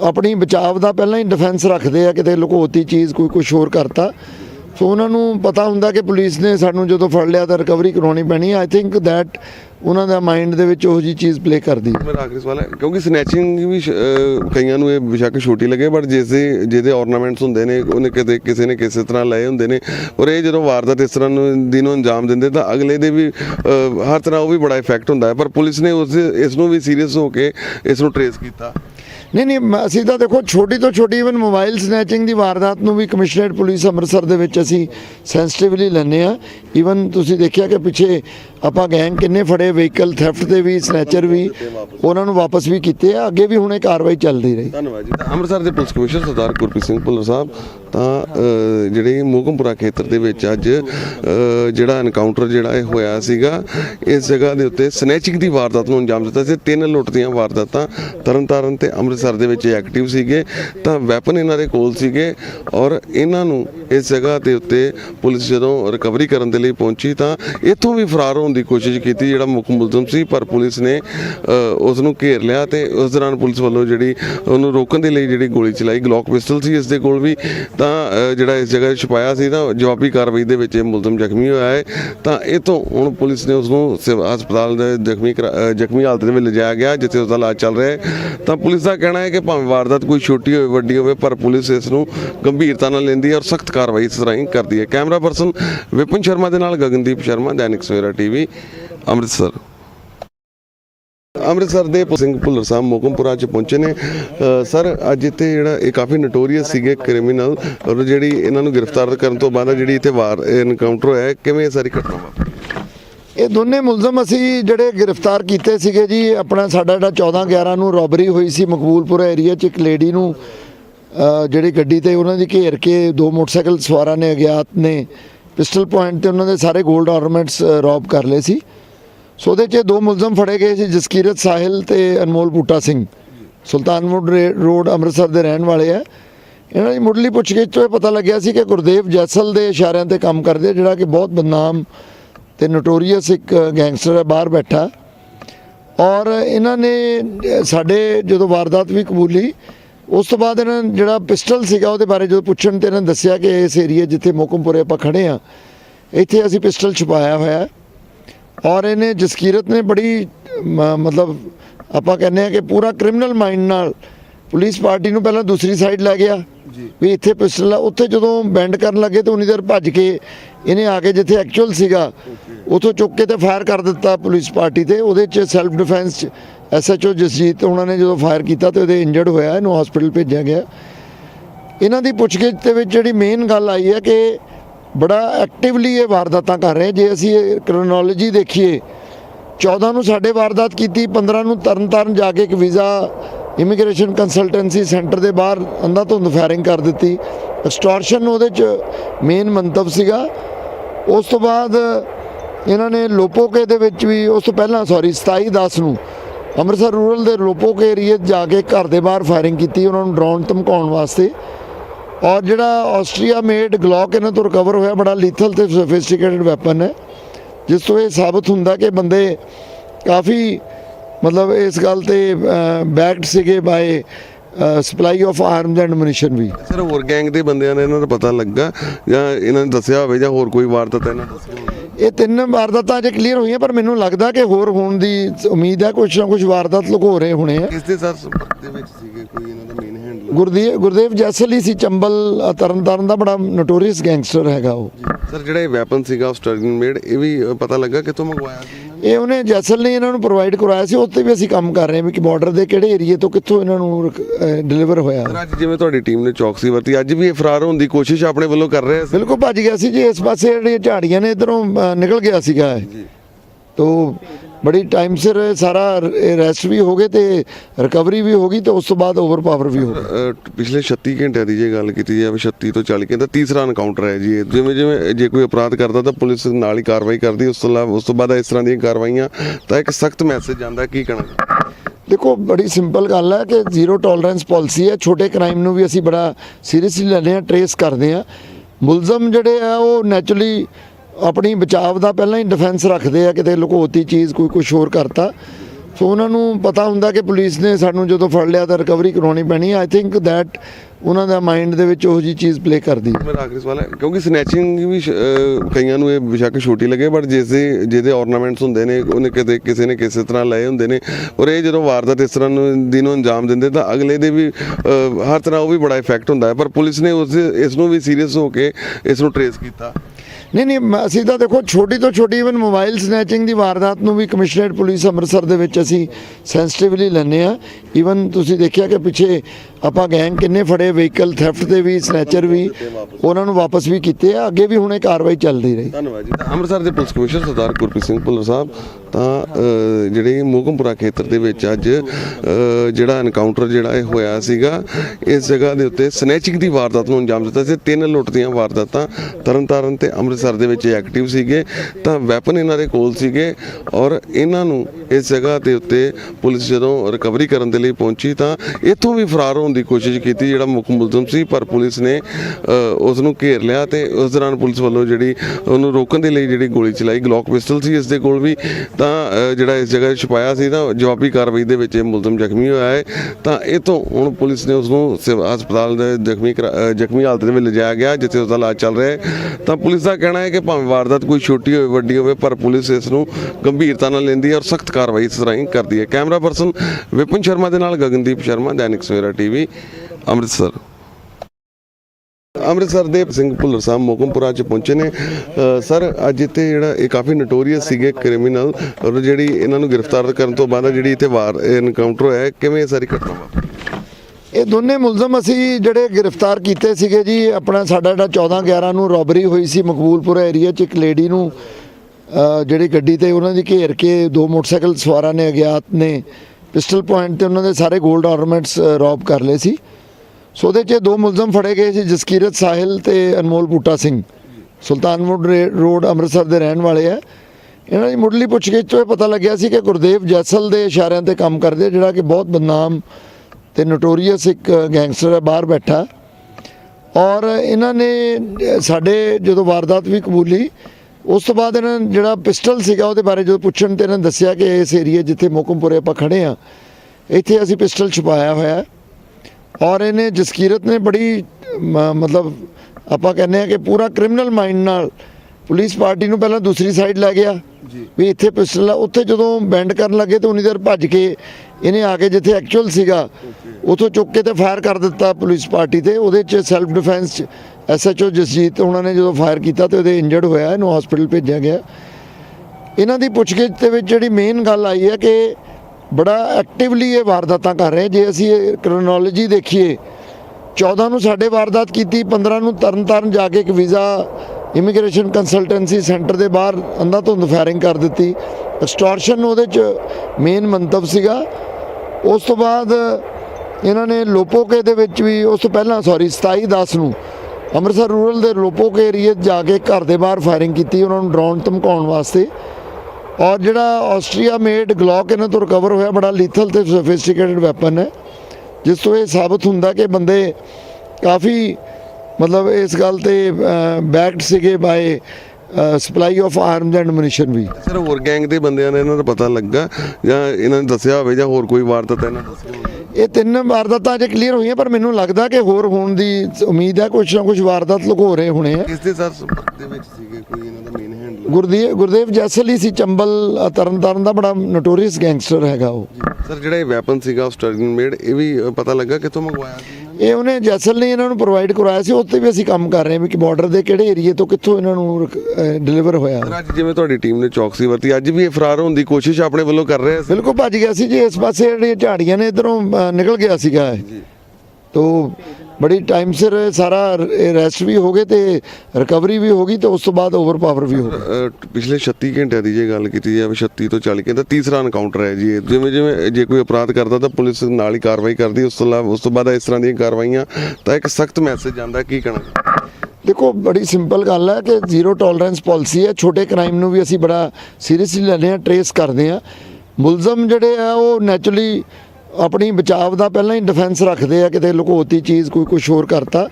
ਆਪਣੀ ਬਚਾਵ ਦਾ ਪਹਿਲਾਂ ਹੀ ਡਿਫੈਂਸ ਰੱਖਦੇ ਆ, ਕਿਤੇ ਲੁਕੋਤੀ ਚੀਜ਼ ਕੋਈ ਕੁਝ ਹੋਰ ਕਰਤਾ। ਸੋ ਉਹਨਾਂ ਨੂੰ ਪਤਾ ਹੁੰਦਾ ਕਿ ਪੁਲਿਸ ਨੇ ਸਾਨੂੰ ਜਦੋਂ ਫੜ ਲਿਆ ਤਾਂ ਰਿਕਵਰੀ ਕਰਾਉਣੀ ਪੈਣੀ ਆਈ ਥਿੰਕ ਦੈਟ ਉਹਨਾਂ ਦਾ ਮਾਈਂਡ ਦੇ ਵਿੱਚ ਉਹ ਜੀ ਚੀਜ਼ ਪਲੇ ਕਰਦੀ ਹੈ ਮੇਰਾ ਆਖਰੀ ਸਵਾਲ ਹੈ, ਕਿਉਂਕਿ ਸਨੈਚਿੰਗ ਵੀ ਕਈਆਂ ਨੂੰ ਇਹ ਬੇਸ਼ੱਕ ਛੋਟੀ ਲੱਗੇ ਬਟ ਜਿਸੇ ਜਿਹਦੇ ornaments ਹੁੰਦੇ ਨੇ, ਉਹਨੇ ਕਿਤੇ, ਕਿਸੇ ਨੇ ਕਿਸੇ ਤਰ੍ਹਾਂ ਲਏ ਹੁੰਦੇ ਨੇ, ਔਰ ਇਹ ਜਦੋਂ ਵਾਰਦਾਤ ਇਸ ਤਰ੍ਹਾਂ ਨੂੰ, ਦੀ ਅੰਜਾਮ ਦਿੰਦੇ, ਤਾਂ ਅਗਲੇ ਦੇ ਵੀ ਹਰ ਤਰ੍ਹਾਂ ਉਹ ਵੀ ਬੜਾ ਇਫੈਕਟ ਹੁੰਦਾ ਹੈ। ਪਰ ਪੁਲਿਸ ਨੇ ਉਸ, ਇਸ ਨੂੰ ਵੀ ਸੀਰੀਅਸ ਹੋ ਕੇ ਇਸ ਨੂੰ ਟਰੇਸ ਕੀਤਾ। ਨਹੀਂ ਨਹੀਂ ਅਸੀਂ ਤਾਂ ਦੇਖੋ ਛੋਟੀ ਤੋਂ ਛੋਟੀ ਇਵਨ ਮੋਬਾਈਲ ਸਨੈਚਿੰਗ ਦੀ ਵਾਰਦਾਤ ਨੂੰ ਵੀ ਕਮਿਸ਼ਨਰੇਟ ਪੁਲਿਸ ਅੰਮ੍ਰਿਤਸਰ ਦੇ ਵਿੱਚ ਅਸੀਂ ਸੈਂਸਿਟਿਵਲੀ ਲੈਂਦੇ ਆ ਇਵਨ ਤੁਸੀਂ ਦੇਖਿਆ ਕਿ ਪਿੱਛੇ ਆਪਾਂ ਗੈਂਗ ਕਿੰਨੇ ਫੜੇ ਵਹੀਕਲ ਥੈਫਟ ਦੇ ਵੀ ਸਨੈਚਰ ਵੀ ਉਹਨਾਂ ਨੂੰ ਵਾਪਸ ਵੀ ਕੀਤੇ ਆ। ਅੱਗੇ ਵੀ ਹੁਣ ਇਹ ਕਾਰਵਾਈ ਚੱਲਦੀ ਰਹੀ। ਧੰਨਵਾਦ ਜੀ। ਅੰਮ੍ਰਿਤਸਰ ਦੇ ਪੁਲਿਸ ਕਮਿਸ਼ਨਰ ਸਰਦਾਰ ਗੁਰਪ੍ਰੀਤ ਸਿੰਘ ਭੁੱਲਰ ਸਾਹਿਬ ਤਾਂ ਅ, ਜਿਹੜੇ ਮੋਗਮਪੁਰਾ ਖੇਤਰ ਦੇ ਵਿੱਚ ਅੱਜ ਜਿਹੜਾ ਐਨਕਾਊਂਟਰ ਜਿਹੜਾ ਇਹ ਹੋਇਆ ਸੀਗਾ ਇਸ ਜਗ੍ਹਾ ਦੇ ਉੱਤੇ ਸਨੈਚਿੰਗ ਦੀ ਵਾਰਦਾਤ ਨੂੰ ਅੰਜਾਮ ਦਿੱਤਾ ਸੀ। ਤਿੰਨ ਲੁੱਟ ਦੀਆਂ ਵਾਰਦਾਤਾਂ ਤਰਨਤਾਰਨ ਤੇ ਅੰਮ੍ਰਿਤਸਰ ਦੇ ਵਿੱਚ ਐਕਟਿਵ ਸੀਗੇ ਤਾਂ ਵੈਪਨ ਇਹਨਾਂ ਦੇ ਕੋਲ ਸੀਗੇ ਔਰ ਇਹਨਾਂ ਨੂੰ ਇਸ ਜਗ੍ਹਾ ਦੇ ਉੱਤੇ ਪੁਲਿਸ ਜਦੋਂ ਰਿਕਵਰੀ ਕਰਨ ਦੇ ਲਈ ਪਹੁੰਚੀ ਤਾਂ ਇੱਥੋਂ ਵੀ ਫਰਾਰ ਹੋਣ ਦੀ ਕੋਸ਼ਿਸ਼ ਕੀਤੀ ਜਿਹੜਾ ਮੁੱਖ ਮੁਲਜ਼ਮ ਸੀ ਪਰ ਪੁਲਿਸ ਨੇ ਅ, ਉਸ ਨੂੰ ਘੇਰ ਲਿਆ ਤੇ ਉਸ ਦੌਰਾਨ ਪੁਲਿਸ ਵੱਲੋਂ ਜਿਹੜੀ ਉਹਨੂੰ ਰੋਕਣ ਦੇ ਲਈ ਜਿਹੜੀ ਗੋਲੀ ਚਲਾਈ ਗਲੌਕ ਪਿਸਟਲ ਸੀ ਇਸ ਦੇ ਕੋਲ ਵੀ ਤਾਂ ਜਿਹੜਾ ਇਸ ਜਗ੍ਹਾ ਛੁਪਾਇਆ ਸੀ ਤਾਂ ਜਵਾਬੀ ਕਾਰਵਾਈ ਦੇ ਵਿੱਚ ਇਹ ਮੁਲਜ਼ਮ ਜ਼ਖਮੀ ਹੋਇਆ ਹੈ। ਤਾਂ ਇਹ ਹੁਣ ਪੁਲਿਸ ਨੇ ਉਸ ਨੂੰ ਹਸਪਤਾਲ ਦੇ ਜ਼ਖਮੀ ਕਰਾ- ਜ਼ਖਮੀ ਹਾਲਤ ਦੇ ਵਿੱਚ ਲਿਜਾਇਆ ਗਿਆ ਜਿੱਥੇ ਉਸ ਦਾ ਇਲਾਜ ਚੱਲ ਰਿਹਾ ਹੈ। ਤਾਂ ਪੁਲਿਸ ਦਾ ਕਹਿਣਾ ਹੈ ਕਿ ਭਾਵੇਂ ਵਾਰਦਾਤ ਕੋਈ ਛੋਟੀ ਹੋਵੇ, ਵੱਡੀ ਹੋਵੇ, ਪਰ ਪੁਲਿਸ ਇਸ ਨੂੰ ਗੰਭੀਰਤਾ ਨਾਲ ਲੈਂਦੀ ਹੈ ਔਰ ਸਖਤ ਕਾਰਵਾਈ ਇਸ ਤਰ੍ਹਾਂ ਕਰਦੀ ਹੈ। ਕੈਮਰਾ ਪਰਸਨ ਵਿਪਨ ਸ਼ਰਮਾ ਦੇ ਨਾਲ ਗਗਨਦੀਪ ਸ਼ਰਮਾ, ਦੈਨਿਕ ਸਵੇਰਾ ਟੀਵੀ, ਅੰਮ੍ਰਿਤਸਰ। ਅੰਮ੍ਰਿਤਸਰ ਦੇ ਸਿੰਘ ਭੁੱਲਰ ਸਾਹਿਬ ਮੋਕਮਪੁਰਾ ਚ ਪਹੁੰਚੇ ਨੇ। ਸਰ, ਅੱਜ ਇੱਥੇ ਜਿਹੜਾ ਇਹ ਕਾਫੀ ਨਟੋਰੀਅਸ ਸੀਗੇ ਕ੍ਰਿਮੀਨਲ ਔਰ ਜਿਹੜੀ ਇਹਨਾਂ ਨੂੰ ਗ੍ਰਿਫਤਾਰ ਕਰਨ ਤੋਂ ਬਾਅਦ ਜਿਹੜੀ ਇੱਥੇ ਵਾਰ ਐਨਕਾਊਂਟਰ ਹੋਇਆ ਕਿਵੇਂ ਸਾਰੀ ਘਟਨਾ ਵਾਪਰੀ? ਇਹ ਦੋਨੇ ਮੁਲਜ਼ਮ ਅਸੀਂ ਜਿਹੜੇ ਗ੍ਰਿਫਤਾਰ ਕੀਤੇ ਸੀਗੇ ਜੀ, ਆਪਣਾ ਸਾਡਾ ਜਿਹੜਾ 14 11 ਨੂੰ ਰੋਬਰੀ ਹੋਈ ਸੀ ਮਕਬੂਲਪੁਰਾ ਏਰੀਆ 'ਚ, ਇੱਕ ਲੇਡੀ ਨੂੰ ਜਿਹੜੀ ਗੱਡੀ ਤੇ ਉਹਨਾਂ ਦੀ ਘੇਰ ਕੇ ਦੋ ਮੋਟਰਸਾਈਕਲ ਸਵਾਰਾਂ ਨੇ ਅਗਿਆਤ ਨੇ ਪਿਸਟਲ ਪੁਆਇੰਟ ਤੇ ਉਹਨਾਂ ਦੇ ਸਾਰੇ 골ਡ ਆਰਨਮੈਂਟਸ ਰੌਬ ਕਰ ਲਏ ਸੀ। ਸੋ ਉਹਦੇ 'ਚ ਦੋ ਮੁਲਜ਼ਮ ਫੜੇ ਗਏ ਸੀ, ਜਸਕੀਰਤ ਸਾਹਿਲ ਤੇ ਅਨਮੋਲ ਬੂਟਾ ਸਿੰਘ। ਸੁਲਤਾਨਪੁਰ ਰੇ- ਰੋਡ ਅੰਮ੍ਰਿਤਸਰ ਦੇ ਰਹਿਣ ਵਾਲੇ ਆ। ਇਹਨਾਂ ਦੀ ਮੁੱਢਲੀ ਪੁੱਛਗਿੱਛ ਤੋਂ ਇਹ ਪਤਾ ਲੱਗਿਆ ਸੀ ਕਿ ਗੁਰਦੇਵ ਜੈਸਲ ਦੇ ਇਸ਼ਾਰਿਆਂ ਤੇ ਕੰਮ ਕਰਦੇ ਜਿਹੜਾ ਕਿ ਬਹੁਤ ਬਦਨਾਮ ਤੇ ਨੋਟੋਰੀਅਸ ਇੱਕ ਗੈਂਗਸਟਰ ਹੈ ਬਾਹਰ ਬੈਠਾ। ਔਰ ਇਹਨਾਂ ਨੇ ਸਾਡੇ ਜਦੋਂ ਵਾਰਦਾਤ ਵੀ ਕਬੂਲੀ ਉਸ ਤੋਂ ਬਾਅਦ ਇਹਨਾਂ ਨੇ ਜਿਹੜਾ ਪਿਸਟਲ ਸੀਗਾ ਉਹਦੇ ਬਾਰੇ ਜਦੋਂ ਪੁੱਛਣ ਤੇ ਇਹਨਾਂ ਨੇ ਦੱਸਿਆ ਕਿ ਇਸ ਏਰੀਆ ਜਿੱਥੇ ਮੋਕਮਪੁਰੇ ਆਪਾਂ ਖੜੇ ਆ ਇੱਥੇ ਅਸੀਂ ਪਿਸਟਲ ਛੁਪਾਇਆ ਹੋਇਆ ਔਰ ਇਹਨੇ ਜਸਕੀਰਤ ਨੇ ਬੜੀ ਮਤਲਬ ਆਪਾਂ ਕਹਿੰਦੇ ਆ ਕਿ ਪੂਰਾ ਕ੍ਰਿਮੀਨਲ ਮਾਈਂਡ ਨਾਲ ਪੁਲਿਸ ਪਾਰਟੀ ਨੂੰ ਪਹਿਲਾਂ ਦੂਸਰੀ ਸਾਈਡ ਲੈ ਗਿਆ ਵੀ ਇੱਥੇ ਪਿਸਟਲ ਆ। ਉੱਥੇ ਜਦੋਂ ਬੈਂਡ ਕਰਨ ਲੱਗੇ ਤਾਂ ਉਨੀ ਦੇਰ ਭੱਜ ਕੇ ਇਹਨੇ ਆ ਕੇ ਜਿੱਥੇ ਐਕਚੁਅਲ ਸੀਗਾ ਉਥੋਂ ਚੁੱਕ ਕੇ ਤੇ ਫਾਇਰ ਕਰ ਦਿੱਤਾ ਪੁਲਿਸ ਪਾਰਟੀ ਤੇ। ਉਹਦੇ ਚ ਸੈਲਫ ਡਿਫੈਂਸ ਚ ਐਸਐਚਓ ਜਸਜੀਤ ਉਹਨਾਂ ਨੇ ਜਦੋਂ ਫਾਇਰ ਕੀਤਾ ਤੇ ਉਹਦੇ ਇੰਜਰਡ ਹੋਇਆ, ਇਹਨੂੰ ਹਸਪੀਟਲ ਭੇਜਿਆ ਗਿਆ। ਇਹਨਾਂ ਦੀ ਪੁੱਛਗਿੱਛ ਦੇ ਵਿੱਚ ਜਿਹੜੀ ਮੇਨ ਗੱਲ ਆਈ ਹੈ ਕਿ ਬੜਾ ਐਕਟਿਵਲੀ ਇਹ ਵਾਰਦਾਤਾਂ ਕਰ ਰਹੇ। ਜੇ ਅਸੀਂ ਇਹ ਕ੍ਰੋਨੋਲੋਜੀ ਦੇਖੀਏ 14 ਨੂੰ ਸਾਡੇ ਵਾਰਦਾਤ ਕੀਤੀ 15 ਨੂੰ ਤਰਨਤਾਰਨ ਜਾ ਕੇ ਇੱਕ ਵੀਜ਼ਾ ਇਮੀਗ੍ਰੇਸ਼ਨ ਕੰਸਲਟੈਂਸੀ ਸੈਂਟਰ ਦੇ ਬਾਹਰ ਅੰਧਾਧੁੰਦ ਫਾਇਰਿੰਗ ਕਰ ਦਿੱਤੀ। ਐਕਸਟੋਰਸ਼ਨ ਉਹਦੇ ਚ ਮੇਨ ਮੰਤਵ ਸੀਗਾ। ਉਸ ਤੋਂ ਬਾਅਦ ਇਹਨਾਂ ਨੇ ਲੋਪੋਕੇ ਦੇ ਵਿੱਚ ਵੀ ਉਸ ਤੋਂ ਪਹਿਲਾਂ ਸੌਰੀ 27 10 ਨੂੰ ਅੰਮ੍ਰਿਤਸਰ ਰੂਰਲ ਦੇ ਲੋਪੋਕੇ ਏਰੀਏ 'ਚ ਜਾ ਕੇ ਘਰ ਦੇ ਬਾਹਰ ਫਾਇਰਿੰਗ ਕੀਤੀ, ਉਹਨਾਂ ਨੂੰ ਡਰੋਨ ਧਮਕਾਉਣ ਵਾਸਤੇ। ਔਰ ਜਿਹੜਾ ਆਸਟਰੀਆ ਮੇਡ ਗਲੌਕ ਇਹਨਾਂ ਤੋਂ ਰਿਕਵਰ ਹੋਇਆ, ਬੜਾ ਲੀਥਲ ਤੇ ਸੋਫਿਸਟੀਕੇਟਡ ਵੈਪਨ ਹੈ। ਜਿਸ ਤੋਂ ਇਹ ਸਾਬਤ ਹੁੰਦਾ ਕਿ ਬੰਦੇ ਕਾਫੀ, ਮਤਲਬ ਇਸ ਗੱਲ ਤੇ ਬੈਕਡ ਸੀਗੇ by supply of arms and munition ਵੀ। ਸਰ ਹੋਰ ਗੈਂਗ ਦੇ ਬੰਦਿਆਂ ਨੇ ਇਹਨਾਂ ਨੂੰ ਪਤਾ ਲੱਗਾ ਜਾਂ ਇਹਨਾਂ ਨੇ ਦੱਸਿਆ ਹੋਵੇ ਜਾਂ ਹੋਰ ਕੋਈ ਵਾਰਦਾਤ ਇਹਨਾਂ ਦੱਸੀ ਹੋਵੇ? ਇਹ ਤਿੰਨ ਵਾਰਦਾਤਾਂ ਅਜੇ ਕਲੀਅਰ ਹੋਈਆਂ, ਪਰ ਮੈਨੂੰ ਲੱਗਦਾ ਕਿ ਹੋਰ ਹੋਣ ਦੀ ਉਮੀਦ ਹੈ ਕੁਝ ਨਾ ਕੁਝ ਵਾਰਦਾਤ ਲੁਕੋ ਰਹੇ ਹੋਣੇ ਆ। ਕਿਸ ਦੇ ਸਰ ਸੰਪਰਕ ਦੇ ਵਿੱਚ ਸੀਗੇ? ਕੋਈ ਇਹਨਾਂ ਦਾ ਮੇਨ ਹੈਂਡਲਰ ਗੁਰਦੇਵ ਜੈਸਲ ਸੀ ਚੰਬਲ ਤਰਨਤਾਰਨ ਦਾ ਬੜਾ ਨੋਟੋਰੀਅਸ ਗੈਂਗਸਟਰ ਹੈਗਾ ਉਹ। ਸਰ ਜਿਹੜਾ ਇਹ ਵੈਪਨ ਸੀਗਾ ਉਹ ਸਟਰਲਿੰਗ ਮੇਡ ਇਹ ਵੀ ਪਤਾ ਲੱਗਾ ਕਿੱਥੋਂ ਮੰਗਵਾਇਆ ਸੀ ਇਹ ਉਹਨੇ ਜੈਸਲ ਨੇ ਇਹਨਾਂ ਨੂੰ ਪ੍ਰੋਵਾਈਡ ਕਰਵਾਇਆ ਸੀ ਉੱਤੇ ਵੀ ਅਸੀਂ ਕੰਮ ਕਰ ਰਹੇ ਹਾਂ ਕਿ ਬਾਰਡਰ ਦੇ ਕਿਹੜੇ ਏਰੀਏ ਤੋਂ ਕਿੱਥੋਂ ਇਹਨਾਂ ਨੂੰ ਡਿਲੀਵਰ ਹੋਇਆ। ਅੱਜ ਜਿਵੇਂ ਤੁਹਾਡੀ ਟੀਮ ਨੇ ਚੌਕਸੀ ਵਰਤੀ ਅੱਜ ਵੀ ਇਹ ਫਰਾਰ ਹੋਣ ਦੀ ਕੋਸ਼ਿਸ਼ ਆਪਣੇ ਵੱਲੋਂ ਕਰ ਰਹੇ ਸੀ? ਬਿਲਕੁਲ ਭੱਜ ਗਿਆ ਸੀ ਜੀ ਇਸ ਪਾਸੇ ਜਿਹੜੀਆਂ ਝਾੜੀਆਂ ਨੇ ਇਧਰੋਂ ਨਿਕਲ ਗਿਆ ਸੀਗਾ ਇਹ। ਤੋ ਬੜੀ ਟਾਈਮ ਸਿਰ ਸਾਰਾ ਰੈਸਟ ਵੀ ਹੋ ਗਏ ਤੇ ਰਿਕਵਰੀ ਵੀ ਹੋ ਗਈ ਤੇ ਉਸ ਤੋਂ ਬਾਅਦ ਓਵਰਪਾਵਰ ਵੀ ਹੋ ਗਈ। ਪਿਛਲੇ 36 ਘੰਟਿਆਂ ਦੀ ਜੇ ਗੱਲ ਕੀਤੀ ਜਾਵੇ 36 ਤੋਂ 40 ਘੰਟੇ ਤੀਸਰਾ ਐਨਕਾਊਂਟਰ ਹੈ ਜੀ। ਜਿਵੇਂ ਜਿਵੇਂ ਜੇ ਕੋਈ ਅਪਰਾਧ ਕਰਦਾ ਤਾਂ ਪੁਲਿਸ ਨਾਲ ਹੀ ਕਾਰਵਾਈ ਕਰਦੀ ਉਸ ਤੋਂ ਉਸ ਤੋਂ ਬਾਅਦ ਇਸ ਤਰ੍ਹਾਂ ਦੀਆਂ ਕਾਰਵਾਈਆਂ ਤਾਂ ਇੱਕ ਸਖਤ ਮੈਸੇਜ ਜਾਂਦਾ ਕੀ ਕਹਿਣਾ ਦੇਖੋ ਬੜੀ ਸਿੰਪਲ ਗੱਲ ਹੈ ਕਿ ਜ਼ੀਰੋ ਟੋਲਰੈਂਸ ਪਾਲਿਸੀ ਹੈ। ਛੋਟੇ ਕ੍ਰਾਈਮ ਨੂੰ ਵੀ ਅਸੀਂ ਬੜਾ ਸੀਰੀਅਸਲੀ ਲੈਂਦੇ ਹਾਂ ਟਰੇਸ ਕਰਦੇ ਹਾਂ। ਮੁਲਜ਼ਮ ਜਿਹੜੇ ਆ ਉਹ ਨੈਚੁਰਲੀ ਆਪਣੀ ਬਚਾਵ ਦਾ ਪਹਿਲਾਂ ਹੀ ਡਿਫੈਂਸ ਰੱਖਦੇ ਆ, ਕਿਤੇ ਲੁਕੋਤੀ ਚੀਜ਼ ਕੋਈ ਕੁਝ ਹੋਰ ਕਰਤਾ। ਸੋ ਉਹਨਾਂ ਨੂੰ ਪਤਾ ਹੁੰਦਾ ਕਿ ਪੁਲਿਸ ਨੇ ਸਾਨੂੰ ਜਦੋਂ ਫੜ ਲਿਆ ਤਾਂ ਰਿਕਵਰੀ ਕਰਾਉਣੀ ਪੈਣੀ ਆਈ ਥਿੰਕ ਦੈਟ ਉਹਨਾਂ ਦਾ ਮਾਈਂਡ ਦੇ ਵਿੱਚ ਉਹੋ ਜੀ ਚੀਜ਼ ਪਲੇ ਕਰਦੀ ਹੈ। ਮੇਰਾ ਆਖਰੀ ਸਵਾਲ ਹੈ ਕਿਉਂਕਿ ਸਨੈਚਿੰਗ ਵੀ ਸ਼- ਕਈਆਂ ਨੂੰ ਇਹ ਬੇਸ਼ੱਕ ਛੋਟੀ ਲੱਗੇ ਬਟ ਜਿਸੇ ਜਿਹਦੇ ornaments ਹੁੰਦੇ ਨੇ ਉਹਨੇ ਕਿਤੇ ਕਿਸੇ ਨੇ ਕਿਸੇ ਤਰ੍ਹਾਂ ਲਏ ਹੁੰਦੇ ਨੇ ਔਰ ਇਹ ਜਦੋਂ ਵਾਰਦਾਤ ਇਸ ਤਰ੍ਹਾਂ ਨੂੰ ਦੀ ਨੂੰ ਅੰਜਾਮ ਦਿੰਦੇ ਤਾਂ ਅਗਲੇ ਦੇ ਵੀ ਹਰ ਤਰ੍ਹਾਂ ਉਹ ਵੀ ਬੜਾ ਇਫੈਕਟ ਹੁੰਦਾ ਹੈ ਪਰ ਪੁਲਿਸ ਨੇ ਉਸ ਇਸ ਨੂੰ ਵੀ ਸੀਰੀਅਸ ਹੋ ਕੇ ਇਸ ਨੂੰ ਟਰੇਸ ਕੀਤਾ। ਨਹੀਂ ਨਹੀਂ ਮ- ਅਸੀਂ ਤਾਂ ਦੇਖੋ ਛੋਟੀ ਤੋਂ ਛੋਟੀ ਇਵਨ ਮੋਬਾਈਲ ਸਨੈਚਿੰਗ ਦੀ ਵਾਰਦਾਤ ਨੂੰ ਵੀ ਕਮਿਸ਼ਨਰੇਟ ਪੁਲਿਸ ਅੰਮ੍ਰਿਤਸਰ ਦੇ ਵਿੱਚ ਅਸੀਂ ਸੈਂਸਿਟਿਵਲੀ ਲੈਂਦੇ ਆ ਇਵਨ ਤੁਸੀਂ ਦੇਖਿਆ ਕਿ ਪਿੱਛੇ ਆਪਾਂ ਗੈਂਗ ਕਿੰਨੇ ਫੜੇ ਵਹੀਕਲ ਥੈਫਟ ਦੇ ਵੀ ਸਨੈਚਰ ਵੀ, ਉਹਨਾਂ ਨੂੰ ਵਾਪਸ ਵੀ ਕੀਤੇ ਆ, ਅੱਗੇ ਵੀ ਹੁਣੇ ਕਾਰਵਾਈ ਚੱਲਦੀ ਰਹੀ। ਧੰਨਵਾਦ ਜੀ। ਅੰਮ੍ਰਿਤਸਰ ਦੇ ਪੁਲਿਸ ਕਮਿਸ਼ਨਰ ਸਰਦਾਰ ਗੁਰਪ੍ਰੀਤ ਸਿੰਘ ਭੁੱਲਰ ਸਾਹਿਬ, ਤਾਂ ਜਿਹੜੇ ਮੋਗਮਪੁਰਾ ਖੇਤਰ ਦੇ ਵਿੱਚ ਅੱਜ ਜਿਹੜਾ ਐਨਕਾਊਂਟਰ ਜਿਹੜਾ ਇਹ ਹੋਇਆ ਸੀਗਾ, ਇਸ ਜਗ੍ਹਾ ਦੇ ਉੱਤੇ ਸਨੈਚਿੰਗ ਦੀ ਵਾਰਦਾਤ ਨੂੰ ਅੰਜਾਮ ਦਿੱਤਾ ਸੀ। ਤਿੰਨ ਲੁੱਟ ਦੀਆਂ ਵਾਰਦਾਤਾਂ ਤਰਨਤਾਰਨ ਤੇ ਅੰਮ੍ਰਿਤਸਰ ਦੇ ਵਿੱਚ ਐਕਟਿਵ ਸੀਗੇ। ਤਾਂ ਵੈਪਨ ਇਹਨਾਂ ਦੇ ਕੋਲ ਸੀਗੇ ਔਰ ਇਹਨਾਂ ਨੂੰ ਇਸ ਜਗ੍ਹਾ ਦੇ ਉੱਤੇ ਪੁਲਿਸ ਜਦੋਂ ਰਿਕਵਰੀ ਕਰਨ ਦੇ ਲਈ ਪਹੁੰਚੀ, ਤਾਂ ਇੱਥੋਂ ਵੀ ਫਰਾਰ ਹੋਣ ਦੀ ਕੋਸ਼ਿਸ਼ ਕੀਤੀ, ਜਿਹੜਾ ਮੁੱਖ ਮੁਲਜ਼ਮ ਸੀ ਪਰ ਪੁਲਿਸ ਨੇ ਅ, ਉਸ ਨੂੰ ਘੇਰ ਲਿਆ ਤੇ ਉਸ ਦੌਰਾਨ ਪੁਲਿਸ ਵੱਲੋਂ ਜਿਹੜੀ ਉਹਨੂੰ ਰੋਕਣ ਦੇ ਲਈ ਜਿਹੜੀ ਗੋਲੀ ਚਲਾਈ ਗਲੌਕ ਪਿਸਟਲ ਸੀ ਇਸ ਦੇ ਕੋਲ ਵੀ। ਤਾਂ ਜਿਹੜਾ ਇਸ ਜਗ੍ਹਾ ਛੁਪਾਇਆ ਸੀ ਤਾਂ ਜਵਾਬੀ ਕਾਰਵਾਈ ਦੇ ਵਿੱਚ ਇਹ ਮੁਲਜ਼ਮ ਜ਼ਖਮੀ ਹੋਇਆ ਹੈ। ਤਾਂ ਇਹ ਤੋਂ ਹੁਣ ਪੁਲਿਸ ਨੇ ਉਸ ਨੂੰ ਹਸਪਤਾਲ ਦੇ ਜ਼ਖਮੀ ਕਰਾ- ਜ਼ਖਮੀ ਹਾਲਤ ਦੇ ਵਿੱਚ ਲਿਜਾਇਆ ਗਿਆ ਜਿੱਥੇ ਉਸ ਦਾ ਇਲਾਜ ਚੱਲ ਰਿਹਾ ਹੈ। ਤਾਂ ਪੁਲਿਸ ਦਾ ਕਹਿਣਾ ਹੈ ਕਿ ਭਾਵੇਂ ਵਾਰਦਾਤ ਕੋਈ ਛੋਟੀ ਹੋਵੇ ਵੱਡੀ ਹੋਵੇ ਪਰ ਪੁਲਿਸ ਇਸ ਨੂੰ ਗੰਭੀਰਤਾ ਨਾਲ ਲੈਂਦੀ ਹੈ ਔਰ ਸਖਤ ਕਾਰਵਾਈ ਇਸ ਤਰ੍ਹਾਂ ਹੀ ਕਰਦੀ ਹੈ। ਕੈਮਰਾ ਪਰਸਨ ਵਿਪਨ ਸ਼ਰਮਾ ਦੇ ਨਾਲ ਗਗਨਦੀਪ ਸ਼ਰਮਾ ਦੈਨਿਕ ਸਵੇਰਾ ਟੀਵੀ ਅੰਮ੍ਰਿਤਸਰ। ਅੰਮ੍ਰਿਤਸਰ ਦੇ ਸਿੰਘ ਭੁੱਲਰ ਸਾਹਿਬ ਮੋਕਮਪੁਰਾ ਚ ਪਹੁੰਚੇ ਨੇ। ਸਰ, ਅੱਜ ਇੱਥੇ ਜਿਹੜਾ ਇਹ ਕਾਫੀ ਨਟੋਰੀਅਸ ਸੀਗੇ ਕ੍ਰਿਮੀਨਲ ਔਰ ਜਿਹੜੀ ਇਹਨਾਂ ਨੂੰ ਗ੍ਰਿਫਤਾਰ ਕਰਨ ਤੋਂ ਬਾਅਦ ਜਿਹੜੀ ਇੱਥੇ ਵਾਰ ਐਨਕਾਊਂਟਰ ਹੋਇਆ ਕਿਵੇਂ ਇਹ ਸਾਰੀ ਘਟਨਾ ਵਾਪਰੀ? ਇਹ ਦੋਨੇ ਮੁਲਜ਼ਮ ਅਸੀਂ ਜਿਹੜੇ ਗ੍ਰਿਫਤਾਰ ਕੀਤੇ ਸੀਗੇ ਜੀ, ਆਪਣਾ ਸਾਡਾ ਜਿਹੜਾ 14 11 ਨੂੰ ਰੋਬਰੀ ਹੋਈ ਸੀ ਮਕਬੂਲਪੁਰਾ ਏਰੀਆ 'ਚ, ਇੱਕ ਲੇਡੀ ਨੂੰ ਜਿਹੜੀ ਗੱਡੀ ਤੇ ਉਹਨਾਂ ਦੀ ਘੇਰ ਕੇ ਦੋ ਮੋਟਰਸਾਈਕਲ ਸਵਾਰਾਂ ਨੇ, ਅਗਿਆਤ ਨੇ, ਪਿਸਟਲ ਪੁਆਇੰਟ ਤੇ ਉਹਨਾਂ ਦੇ ਸਾਰੇ 골ਡ ਆਰਨਮੈਂਟਸ ਰੌਬ ਕਰ ਲਏ ਸੀ। ਸੋ ਉਹਦੇ 'ਚ ਦੋ ਮੁਲਜ਼ਮ ਫੜੇ ਗਏ ਸੀ, ਜਸਕੀਰਤ ਸਾਹਿਲ ਤੇ ਅਨਮੋਲ ਬੂਟਾ ਸਿੰਘ। ਸੁਲਤਾਨਪੁਰ ਰੇ- ਰੋਡ ਅੰਮ੍ਰਿਤਸਰ ਦੇ ਰਹਿਣ ਵਾਲੇ ਆ। ਇਹਨਾਂ ਦੀ ਮੁੱਢਲੀ ਪੁੱਛਗਿੱਛ ਤੋਂ ਇਹ ਪਤਾ ਲੱਗਿਆ ਸੀ ਕਿ ਗੁਰਦੇਵ ਜੈਸਲ ਦੇ ਇਸ਼ਾਰਿਆਂ ਤੇ ਕੰਮ ਕਰਦੇ ਜਿਹੜਾ ਕਿ ਬਹੁਤ ਬਦਨਾਮ ਤੇ ਨੋਟੋਰੀਅਸ ਇੱਕ ਗੈਂਗਸਟਰ ਹੈ ਬਾਹਰ ਬੈਠਾ। ਔਰ ਇਹਨਾਂ ਨੇ, ਸਾਡੇ ਜਦੋਂ ਵਾਰਦਾਤ ਵੀ ਕਬੂਲੀ ਉਸ ਤੋਂ ਬਾਅਦ ਇਹਨਾਂ ਜਿਹੜਾ ਪਿਸਟਲ ਸੀਗਾ ਉਹਦੇ ਬਾਰੇ ਜਦੋਂ ਪੁੱਛਣ ਤੇ ਇਹਨਾਂ ਨੇ ਦੱਸਿਆ ਕਿ ਇਸ ਏਰੀਆ ਜਿੱਥੇ ਮੋਕਮਪੁਰੇ ਆਪਾਂ ਖੜੇ ਆ, ਇੱਥੇ ਅਸੀਂ ਪਿਸਟਲ ਛੁਪਾਇਆ ਹੋਇਆ। ਹੈ ਔਰ ਇਹਨੇ ਜਸਕੀਰਤ ਨੇ ਬੜੀ ਮਤਲਬ ਆਪਾਂ ਕਹਿੰਦੇ ਆ ਕਿ ਪੂਰਾ ਕ੍ਰਿਮੀਨਲ ਮਾਈਂਡ ਨਾਲ ਪੁਲਿਸ ਪਾਰਟੀ ਨੂੰ ਪਹਿਲਾਂ ਦੂਸਰੀ ਸਾਈਡ ਲੈ ਗਿਆ ਵੀ ਇੱਥੇ ਪਿਸਟਲ ਉੱਥੇ ਜਦੋਂ ਬੈਂਡ ਕਰਨ ਲੱਗੇ ਤੇ ਉਨੀ ਦੇਰ ਭੱਜ ਕੇ ਇਹਨੇ ਆ ਕੇ ਜਿੱਥੇ ਐਕਚੁਅਲ ਸੀਗਾ ਉਥੋਂ ਚੁੱਕ ਕੇ ਤੇ ਫਾਇਰ ਕਰ ਦਿੱਤਾ ਪੁਲਿਸ ਪਾਰਟੀ ਤੇ। ਉਹਦੇ ਚ ਸੈਲਫ ਡਿਫੈਂਸ ਚ ਐਸਐਚਓ ਜਸਜੀਤ ਉਹਨਾਂ ਨੇ ਜਦੋਂ ਫਾਇਰ ਕੀਤਾ ਤੇ ਉਹਦੇ ਇੰਜਰਡ ਹੋਇਆ ਇਹਨੂੰ ਹਸਪੀਟਲ ਭੇਜਿਆ ਗਿਆ। ਇਹਨਾਂ ਦੀ ਪੁੱਛਗਿੱਛ ਦੇ ਵਿੱਚ ਜਿਹੜੀ ਮੇਨ ਗੱਲ ਆਈ ਹੈ ਕਿ ਬੜਾ ਐਕਟਿਵਲੀ ਇਹ ਵਾਰਦਾਤਾਂ ਕਰ ਰਹੇ। ਜੇ ਅਸੀਂ ਇਹ ਕ੍ਰੋਨੋਲੋਜੀ ਦੇਖੀਏ 14 ਨੂੰ ਸਾਡੇ ਵਾਰਦਾਤ ਕੀਤੀ 15 ਨੂੰ ਤਰਨਤਾਰਨ ਜਾ ਕੇ ਇੱਕ ਵੀਜ਼ਾ ਇਮੀਗ੍ਰੇਸ਼ਨ ਕੰਸਲਟੈਂਸੀ ਸੈਂਟਰ ਦੇ ਬਾਹਰ ਅੰਧਾਧੁੰਦ ਫਾਇਰਿੰਗ ਕਰ ਦਿੱਤੀ। ਐਕਸਟੋਰਸ਼ਨ ਉਹਦੇ ਚ ਮੇਨ ਮੰਤਵ ਸੀਗਾ। ਉਸ ਤੋਂ ਬਾਅਦ ਇਹਨਾਂ ਨੇ ਲੋਪੋਕੇ ਦੇ ਵਿੱਚ ਵੀ, ਉਸ ਤੋਂ ਪਹਿਲਾਂ ਸੌਰੀ 27 10 ਨੂੰ ਅੰਮ੍ਰਿਤਸਰ ਰੂਰਲ ਦੇ ਲੋਪੋਕੇ ਏਰੀਏ 'ਚ ਜਾ ਕੇ ਘਰ ਦੇ ਬਾਹਰ ਫਾਇਰਿੰਗ ਕੀਤੀ, ਉਹਨਾਂ ਨੂੰ ਡਰੋਨ ਧਮਕਾਉਣ ਵਾਸਤੇ। ਔਰ ਜਿਹੜਾ ਆਸਟਰੀਆ ਮੇਡ ਗਲੌਕ ਇਹਨਾਂ ਤੋਂ ਰਿਕਵਰ ਹੋਇਆ ਬੜਾ ਲੀਥਲ ਤੇ ਸੋਫਿਸਟੀਕੇਟਡ ਵੈਪਨ ਹੈ। ਜਿਸ ਤੋਂ ਇਹ ਸਾਬਤ ਹੁੰਦਾ ਕਿ ਬੰਦੇ ਕਾਫੀ ਮਤਲਬ ਇਸ ਗੱਲ ਤੇ ਬੈਕਡ ਸੀਗੇ by supply of arms and munition ਵੀ। ਸਰ ਹੋਰ ਗੈਂਗ ਦੇ ਬੰਦਿਆਂ ਨੇ ਇਹਨਾਂ ਦਾ ਪਤਾ ਲੱਗਾ ਜਾਂ ਇਹਨਾਂ ਨੇ ਦੱਸਿਆ ਹੋਵੇ ਜਾਂ ਹੋਰ ਕੋਈ ਵਾਰਦਾਤ ਇਹਨਾਂ ਇਹ ਤਿੰਨ ਵਾਰਦਾਤਾਂ ਜੇ ਕਲੀਅਰ ਹੋਈਆਂ ਪਰ ਮੈਨੂੰ ਲੱਗਦਾ ਕਿ ਹੋਰ ਹੋਣ ਦੀ ਉਮੀਦ ਹੈ ਕੁਝ ਨਾ ਕੁਝ ਵਾਰਦਾਤ ਲੁਕੋ ਰਹੇ ਹੋਣੇ ਆ। ਕਿਸ ਦੇ ਸਰ ਸੰਪਰਕ ਦੇ ਵਿੱਚ ਸੀਗੇ ਕੋਈ ਇਹਨਾਂ ਦਾ ਮੇਨ ਹੈਂਡਲਰ ਗੁਰਦੇਵ ਜੈਸਲ ਹੀ ਸੀ ਚੰਬਲ ਤਰਨਤਾਰਨ ਦਾ ਬੜਾ ਨੋਟੋਰੀਅਸ ਗੈਂਗਸਟਰ ਹੈਗਾ ਉਹ। ਸਰ ਜਿਹੜਾ ਇਹ ਵੈਪਨ ਸੀਗਾ ਸਟਰਲਿੰਗ ਮੇਡ ਇਹ ਵੀ ਪਤਾ ਲੱਗਾ ਕਿੱਥੋਂ ਮੰਗਵਾਇਆ ਸੀ? ਇਹ ਉਹਨੇ ਜੈਸਲ ਨੇ ਇਹਨਾਂ ਨੂੰ ਪ੍ਰੋਵਾਈਡ ਕਰਵਾਇਆ ਸੀ ਉੱਤੇ ਵੀ ਅਸੀਂ ਕੰਮ ਕਰ ਰਹੇ ਹਾਂ ਕਿ ਬਾਰਡਰ ਦੇ ਕਿਹੜੇ ਏਰੀਏ ਤੋਂ ਕਿੱਥੋਂ ਇਹਨਾਂ ਨੂੰ ਡਿਲੀਵਰ ਹੋਇਆ। ਅੱਜ ਜਿਵੇਂ ਤੁਹਾਡੀ ਟੀਮ ਨੇ ਚੌਕਸੀ ਵਰਤੀ ਅੱਜ ਵੀ ਇਹ ਫਰਾਰ ਹੋਣ ਦੀ ਕੋਸ਼ਿਸ਼ ਆਪਣੇ ਵੱਲੋਂ ਕਰ ਰਿਹਾ ਸੀ? ਬਿਲਕੁਲ ਭੱਜ ਗਿਆ ਸੀ ਜੀ ਇਸ ਪਾਸੇ ਜਿਹੜੀਆਂ ਝਾੜੀਆਂ ਨੇ ਇਧਰੋਂ ਨਿਕਲ ਗਿਆ ਸੀਗਾ ਇਹ। ਤੋ ਬੜੀ ਟਾਈਮ ਸਿਰ ਸਾਰਾ ਰੈਸਟ ਵੀ ਹੋ ਗਏ ਤੇ ਰਿਕਵਰੀ ਵੀ ਹੋ ਗਈ ਤੇ ਉਸ ਤੋਂ ਬਾਅਦ ਓਵਰਪਾਵਰ ਵੀ ਹੋ ਗਈ। ਪਿਛਲੇ 36 ਘੰਟਿਆਂ ਦੀ ਜੇ ਗੱਲ ਕੀਤੀ ਜਾਵੇ 36 ਤੋਂ 40 ਘੰਟੇ ਤੀਸਰਾ ਐਨਕਾਊਂਟਰ ਹੈ ਜੀ। ਜਿਵੇਂ ਜਿਵੇਂ ਜੇ ਕੋਈ ਅਪਰਾਧ ਕਰਦਾ ਤਾਂ ਪੁਲਿਸ ਨਾਲ ਹੀ ਕਾਰਵਾਈ ਕਰਦੀ ਉਸ ਤੋਂ ਉਸ ਤੋਂ ਬਾਅਦ ਇਸ ਤਰ੍ਹਾਂ ਦੀਆਂ ਕਾਰਵਾਈਆਂ ਤਾਂ ਇੱਕ ਸਖਤ ਮੈਸੇਜ ਜਾਂਦਾ ਕੀ ਕਹਿਣਾ? ਦੇਖੋ ਬੜੀ ਸਿੰਪਲ ਗੱਲ ਹੈ ਕਿ ਜ਼ੀਰੋ ਟੋਲਰੈਂਸ ਪਾਲਿਸੀ ਹੈ। ਛੋਟੇ ਕ੍ਰਾਈਮ ਨੂੰ ਵੀ ਅਸੀਂ ਬੜਾ ਸੀਰੀਅਸਲੀ ਲੈਂਦੇ ਹਾਂ ਟਰੇਸ ਕਰਦੇ ਹਾਂ। ਮੁਲਜ਼ਮ ਜਿਹੜੇ ਆ ਉਹ ਨੈਚੁਰਲੀ ਆਪਣੀ ਬਚਾਵ ਦਾ ਪਹਿਲਾਂ ਹੀ ਡਿਫੈਂਸ ਰੱਖਦੇ ਆ, ਕਿਤੇ ਲੁਕੋਤੀ ਚੀਜ਼ ਕੋਈ ਕੁਝ ਹੋਰ ਕਰਤਾ।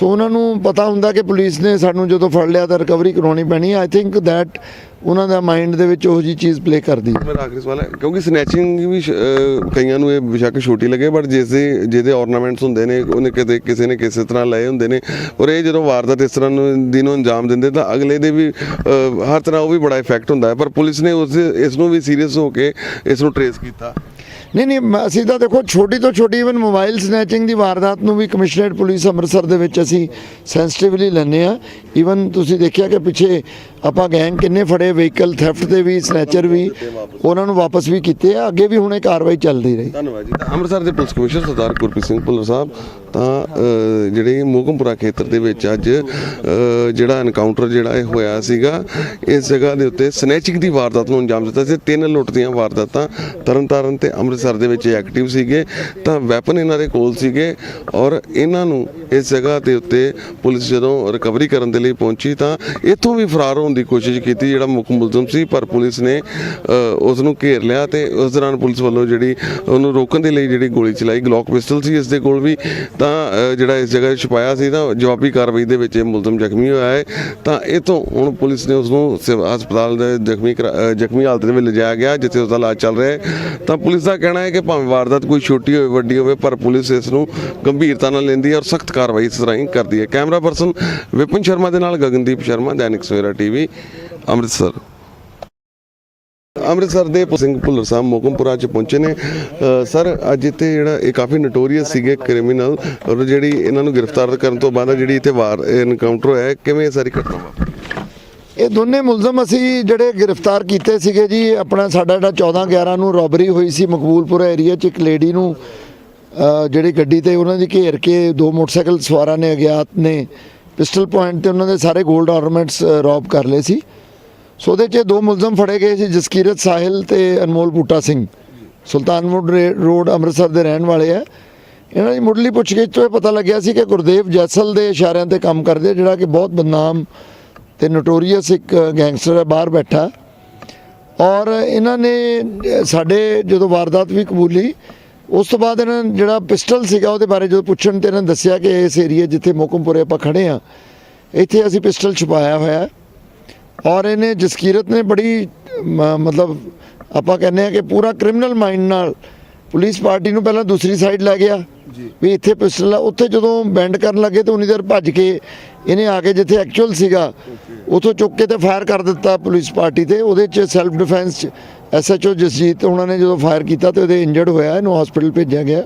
ਸੋ ਉਹਨਾਂ ਨੂੰ ਪਤਾ ਹੁੰਦਾ ਕਿ ਪੁਲਿਸ ਨੇ ਸਾਨੂੰ ਜਦੋਂ ਫੜ ਲਿਆ ਤਾਂ ਰਿਕਵਰੀ ਕਰਾਉਣੀ ਪੈਣੀ ਆਈ ਥਿੰਕ ਦੈਟ ਉਹਨਾਂ ਦਾ ਮਾਈਂਡ ਦੇ ਵਿੱਚ ਉਹ ਜੀ ਚੀਜ਼ ਪਲੇ ਕਰਦੀ ਹੈ। ਮੇਰਾ ਆਖਰੀ ਸਵਾਲ ਹੈ ਕਿਉਂਕਿ ਸਨੈਚਿੰਗ ਵੀ ਕਈਆਂ ਨੂੰ ਇਹ ਬੇਸ਼ੱਕ ਛੋਟੀ ਲੱਗੇ ਬਟ ਜਿਸ ਦੇ ਜਿਹਦੇ ornaments ਹੁੰਦੇ ਨੇ ਉਹਨੇ ਕਿਤੇ ਕਿਸੇ ਨੇ ਕਿਸੇ ਤਰ੍ਹਾਂ ਲਏ ਹੁੰਦੇ ਨੇ ਔਰ ਇਹ ਜਦੋਂ ਵਾਰਦਾਤ ਇਸ ਤਰ੍ਹਾਂ ਨੂੰ ਦੀ ਨੂੰ ਅੰਜਾਮ ਦਿੰਦੇ ਤਾਂ ਅਗਲੇ ਦੇ ਵੀ ਹਰ ਤਰ੍ਹਾਂ ਉਹ ਵੀ ਬੜਾ ਇਫੈਕਟ ਹੁੰਦਾ ਹੈ ਪਰ ਪੁਲਿਸ ਨੇ ਉਸ ਇਸ ਨੂੰ ਵੀ ਸੀਰੀਅਸ ਹੋ ਕੇ ਇਸ ਨੂੰ ਟਰੇਸ ਕੀਤਾ। ਨਹੀਂ ਨਹੀਂ ਮ- ਅਸੀਂ ਤਾਂ ਦੇਖੋ ਛੋਟੀ ਤੋਂ ਛੋਟੀ ਇਵਨ ਮੋਬਾਈਲ ਸਨੈਚਿੰਗ ਦੀ ਵਾਰਦਾਤ ਨੂੰ ਵੀ ਕਮਿਸ਼ਨਰੇਟ ਪੁਲਿਸ ਅੰਮ੍ਰਿਤਸਰ ਦੇ ਵਿੱਚ ਅਸੀਂ ਸੈਂਸਿਟਿਵਲੀ ਲੈਂਦੇ ਆ ਇਵਨ ਤੁਸੀਂ ਦੇਖਿਆ ਕਿ ਪਿੱਛੇ ਆਪਾਂ ਗੈਂਗ ਕਿੰਨੇ ਫੜੇ ਵਹੀਕਲ ਥੈਫਟ ਦੇ ਵੀ ਸਨੈਚਰ ਵੀ, ਉਹਨਾਂ ਨੂੰ ਵਾਪਸ ਵੀ ਕੀਤੇ ਆ, ਅੱਗੇ ਵੀ ਹੁਣੇ ਕਾਰਵਾਈ ਚੱਲਦੀ ਰਹੀ। ਧੰਨਵਾਦ ਜੀ। ਤਾਂ ਅੰਮ੍ਰਿਤਸਰ ਦੇ ਪੁਲਿਸ ਕਮਿਸ਼ਨਰ ਸਰਦਾਰ ਗੁਰਪ੍ਰੀਤ ਸਿੰਘ ਭੁੱਲਰ ਸਾਹਿਬ, ਤਾਂ ਜਿਹੜੇ ਮੋਗਮਪੁਰਾ ਖੇਤਰ ਦੇ ਵਿੱਚ ਅੱਜ ਜਿਹੜਾ ਐਨਕਾਊਂਟਰ ਜਿਹੜਾ ਇਹ ਹੋਇਆ ਸੀਗਾ, ਇਸ ਜਗ੍ਹਾ ਦੇ ਉੱਤੇ ਸਨੈਚਿੰਗ ਦੀ ਵਾਰਦਾਤ ਨੂੰ ਅੰਜਾਮ ਦਿੱਤਾ ਸੀ। ਤਿੰਨ ਲੁੱਟ ਦੀਆਂ ਵਾਰਦਾਤਾਂ ਤਰਨਤਾਰਨ ਤੇ ਅੰਮ੍ਰਿਤਸਰ ਦੇ ਵਿੱਚ ਐਕਟਿਵ ਸੀਗੇ। ਤਾਂ ਵੈਪਨ ਇਹਨਾਂ ਦੇ ਕੋਲ ਸੀਗੇ ਔਰ ਇਹਨਾਂ ਨੂੰ ਇਸ ਜਗ੍ਹਾ ਦੇ ਉੱਤੇ ਪੁਲਿਸ ਜਦੋਂ ਰਿਕਵਰੀ ਕਰਨ ਦੇ ਲਈ ਪਹੁੰਚੀ, ਤਾਂ ਇੱਥੋਂ ਵੀ ਫਰਾਰ ਹੋਣ ਦੀ ਕੋਸ਼ਿਸ਼ ਕੀਤੀ ਜਿਹੜਾ ਮੁੱਖ ਮੁਲਜ਼ਮ ਸੀ ਪਰ ਪੁਲਿਸ ਨੇ ਅ, ਉਸ ਨੂੰ ਘੇਰ ਲਿਆ ਤੇ ਉਸ ਦੌਰਾਨ ਪੁਲਿਸ ਵੱਲੋਂ ਜਿਹੜੀ ਉਹਨੂੰ ਰੋਕਣ ਦੇ ਲਈ ਜਿਹੜੀ ਗੋਲੀ ਚਲਾਈ ਗਲੌਕ ਪਿਸਟਲ ਸੀ ਇਸ ਦੇ ਕੋਲ ਵੀ। ਤਾਂ ਜਿਹੜਾ ਇਸ ਜਗ੍ਹਾ ਛੁਪਾਇਆ ਸੀ ਤਾਂ ਜਵਾਬੀ ਕਾਰਵਾਈ ਦੇ ਵਿੱਚ ਇਹ ਮੁਲਜ਼ਮ ਜ਼ਖਮੀ ਹੋਇਆ ਹੈ। ਤਾਂ ਇਹ ਤੋਂ ਹੁਣ ਪੁਲਿਸ ਨੇ ਉਸ ਨੂੰ ਹਸਪਤਾਲ ਦੇ ਜ਼ਖਮੀ ਜ਼ਖਮੀ ਹਾਲਤ ਦੇ ਵਿੱਚ ਲਿਜਾਇਆ ਗਿਆ ਜਿੱਥੇ ਉਸ ਦਾ ਇਲਾਜ ਚੱਲ ਰਿਹਾ ਹੈ। ਤਾਂ ਪੁਲਿਸ ਦਾ ਕਹਿਣਾ ਹੈ ਕਿ ਭਾਵੇਂ ਵਾਰਦਾਤ ਕੋਈ ਛੋਟੀ ਹੋਵੇ ਵੱਡੀ ਹੋਵੇ ਪਰ ਪੁਲਿਸ ਇਸ ਨੂੰ ਗੰਭੀਰਤਾ ਨਾਲ ਲੈਂਦੀ ਹੈ ਔਰ ਸਖਤ ਕਾਰਵਾਈ ਇਸ ਤਰ੍ਹਾਂ ਕਰਦੀ ਹੈ। ਕੈਮਰਾ ਪਰਸਨ ਵਿਪਨ ਸ਼ਰਮਾ ਦੇ ਨਾਲ ਗਗਨਦੀਪ ਸ਼ਰਮਾ ਦੈਨਿਕ ਸਵੇਰਾ ਟੀਵੀ। ਅੰਮ੍ਰਿਤਸਰ। ਅੰਮ੍ਰਿਤਸਰ ਦੇ ਸਿੰਘ ਭੁੱਲਰ ਸਾਹਿਬ ਮੋਗਮਪੁਰਾ ਚ ਪਹੁੰਚੇ ਨੇ। ਸਰ, ਅੱਜ ਇੱਥੇ ਜਿਹੜਾ ਇਹ ਕਾਫੀ ਨੋਟੋਰੀਅਸ ਸੀਗੇ ਕ੍ਰਿਮੀਨਲ ਔਰ ਜਿਹੜੀ ਇਹਨਾਂ ਨੂੰ ਗ੍ਰਿਫਤਾਰ ਕਰਨ ਤੋਂ ਬਾਅਦ ਜਿਹੜੀ ਇੱਥੇ ਵਾਰ ਐਨਕਾਊਂਟਰ ਹੋਇਆ ਕਿਵੇਂ ਸਾਰੀ ਘਟਨਾ ਵਾਪਰੀ? ਇਹ ਦੋਨੇ ਮੁਲਜ਼ਮ ਅਸੀਂ ਜਿਹੜੇ ਗ੍ਰਿਫਤਾਰ ਕੀਤੇ ਸੀਗੇ ਜੀ, ਆਪਣਾ ਸਾਡਾ ਜਿਹੜਾ 14 11 ਨੂੰ ਰੋਬਰੀ ਹੋਈ ਸੀ ਮਕਬੂਲਪੁਰਾ ਏਰੀਆ 'ਚ, ਇੱਕ ਲੇਡੀ ਨੂੰ ਜਿਹੜੀ ਗੱਡੀ ਤੇ ਉਹਨਾਂ ਦੀ ਘੇਰ ਕੇ ਦੋ ਮੋਟਰਸਾਈਕਲ ਸਵਾਰਾਂ ਨੇ ਅਗਿਆਤ ਨੇ। ਪਿਸਟਲ ਪੁਆਇੰਟ ਤੇ ਉਹਨਾਂ ਦੇ ਸਾਰੇ 골ਡ ਆਰਨਮੈਂਟਸ ਰੌਬ ਕਰ ਲਏ ਸੀ। ਸੋ ਉਹਦੇ 'ਚ ਦੋ ਮੁਲਜ਼ਮ ਫੜੇ ਗਏ ਸੀ, ਜਸਕੀਰਤ ਸਾਹਿਲ ਤੇ ਅਨਮੋਲ ਬੂਟਾ ਸਿੰਘ। ਸੁਲਤਾਨਪੁਰ ਰੇ- ਰੋਡ ਅੰਮ੍ਰਿਤਸਰ ਦੇ ਰਹਿਣ ਵਾਲੇ ਆ। ਇਹਨਾਂ ਦੀ ਮੁੱਢਲੀ ਪੁੱਛਗਿੱਛ ਤੋਂ ਇਹ ਪਤਾ ਲੱਗਿਆ ਸੀ ਕਿ ਗੁਰਦੇਵ ਜੈਸਲ ਦੇ ਇਸ਼ਾਰਿਆਂ ਤੇ ਕੰਮ ਕਰਦੇ ਜਿਹੜਾ ਕਿ ਬਹੁਤ ਬਦਨਾਮ ਤੇ ਨੋਟੋਰੀਅਸ ਇੱਕ ਗੈਂਗਸਟਰ ਹੈ, ਬਾਹਰ ਬੈਠਾ। ਔਰ ਇਹਨਾਂ ਨੇ ਸਾਡੇ ਜਦੋਂ ਵਾਰਦਾਤ ਵੀ ਕਬੂਲੀ ਉਸ ਤੋਂ ਬਾਅਦ ਇਹਨਾਂ ਨੇ ਜਿਹੜਾ ਪਿਸਟਲ ਸੀਗਾ ਉਹਦੇ ਬਾਰੇ ਜਦੋਂ ਪੁੱਛਣ ਤੇ ਇਹਨਾਂ ਨੇ ਦੱਸਿਆ ਕਿ ਇਸ ਏਰੀਆ ਜਿੱਥੇ ਮੋਕਮਪੁਰੇ ਆਪਾਂ ਖੜੇ ਆ ਇੱਥੇ ਅਸੀਂ ਪਿਸਟਲ ਛੁਪਾਇਆ ਹੋਇਆ ਔਰ ਇਹਨੇ ਜਸਕੀਰਤ ਨੇ ਬੜੀ ਮਤਲਬ ਆਪਾਂ ਕਹਿੰਦੇ ਆ ਕਿ ਪੂਰਾ ਕ੍ਰਿਮੀਨਲ ਮਾਈਂਡ ਨਾਲ ਪੁਲਿਸ ਪਾਰਟੀ ਨੂੰ ਪਹਿਲਾਂ ਦੂਸਰੀ ਸਾਈਡ ਲੈ ਗਿਆ ਵੀ ਇੱਥੇ ਪਿਸਟਲ ਆ। ਉੱਥੇ ਜਦੋਂ ਬੈਂਡ ਕਰਨ ਲੱਗੇ ਤੇ ਉਨੀ ਦੇਰ ਭੱਜ ਕੇ ਇਹਨੇ ਆ ਕੇ ਜਿੱਥੇ ਐਕਚੁਅਲ ਸੀਗਾ ਉਥੋਂ ਚੁੱਕ ਕੇ ਤੇ ਫਾਇਰ ਕਰ ਦਿੱਤਾ ਪੁਲਿਸ ਪਾਰਟੀ ਤੇ। ਉਹਦੇ ਚ ਸੈਲਫ ਡਿਫੈਂਸ ਚ ਐਸਐਚਓ ਜਸਜੀਤ, ਉਹਨਾਂ ਨੇ ਜਦੋਂ ਫਾਇਰ ਕੀਤਾ ਤੇ ਉਹਦੇ ਇੰਜਰਡ ਹੋਇਆ, ਇਹਨੂੰ ਹਸਪੀਟਲ ਭੇਜਿਆ ਗਿਆ।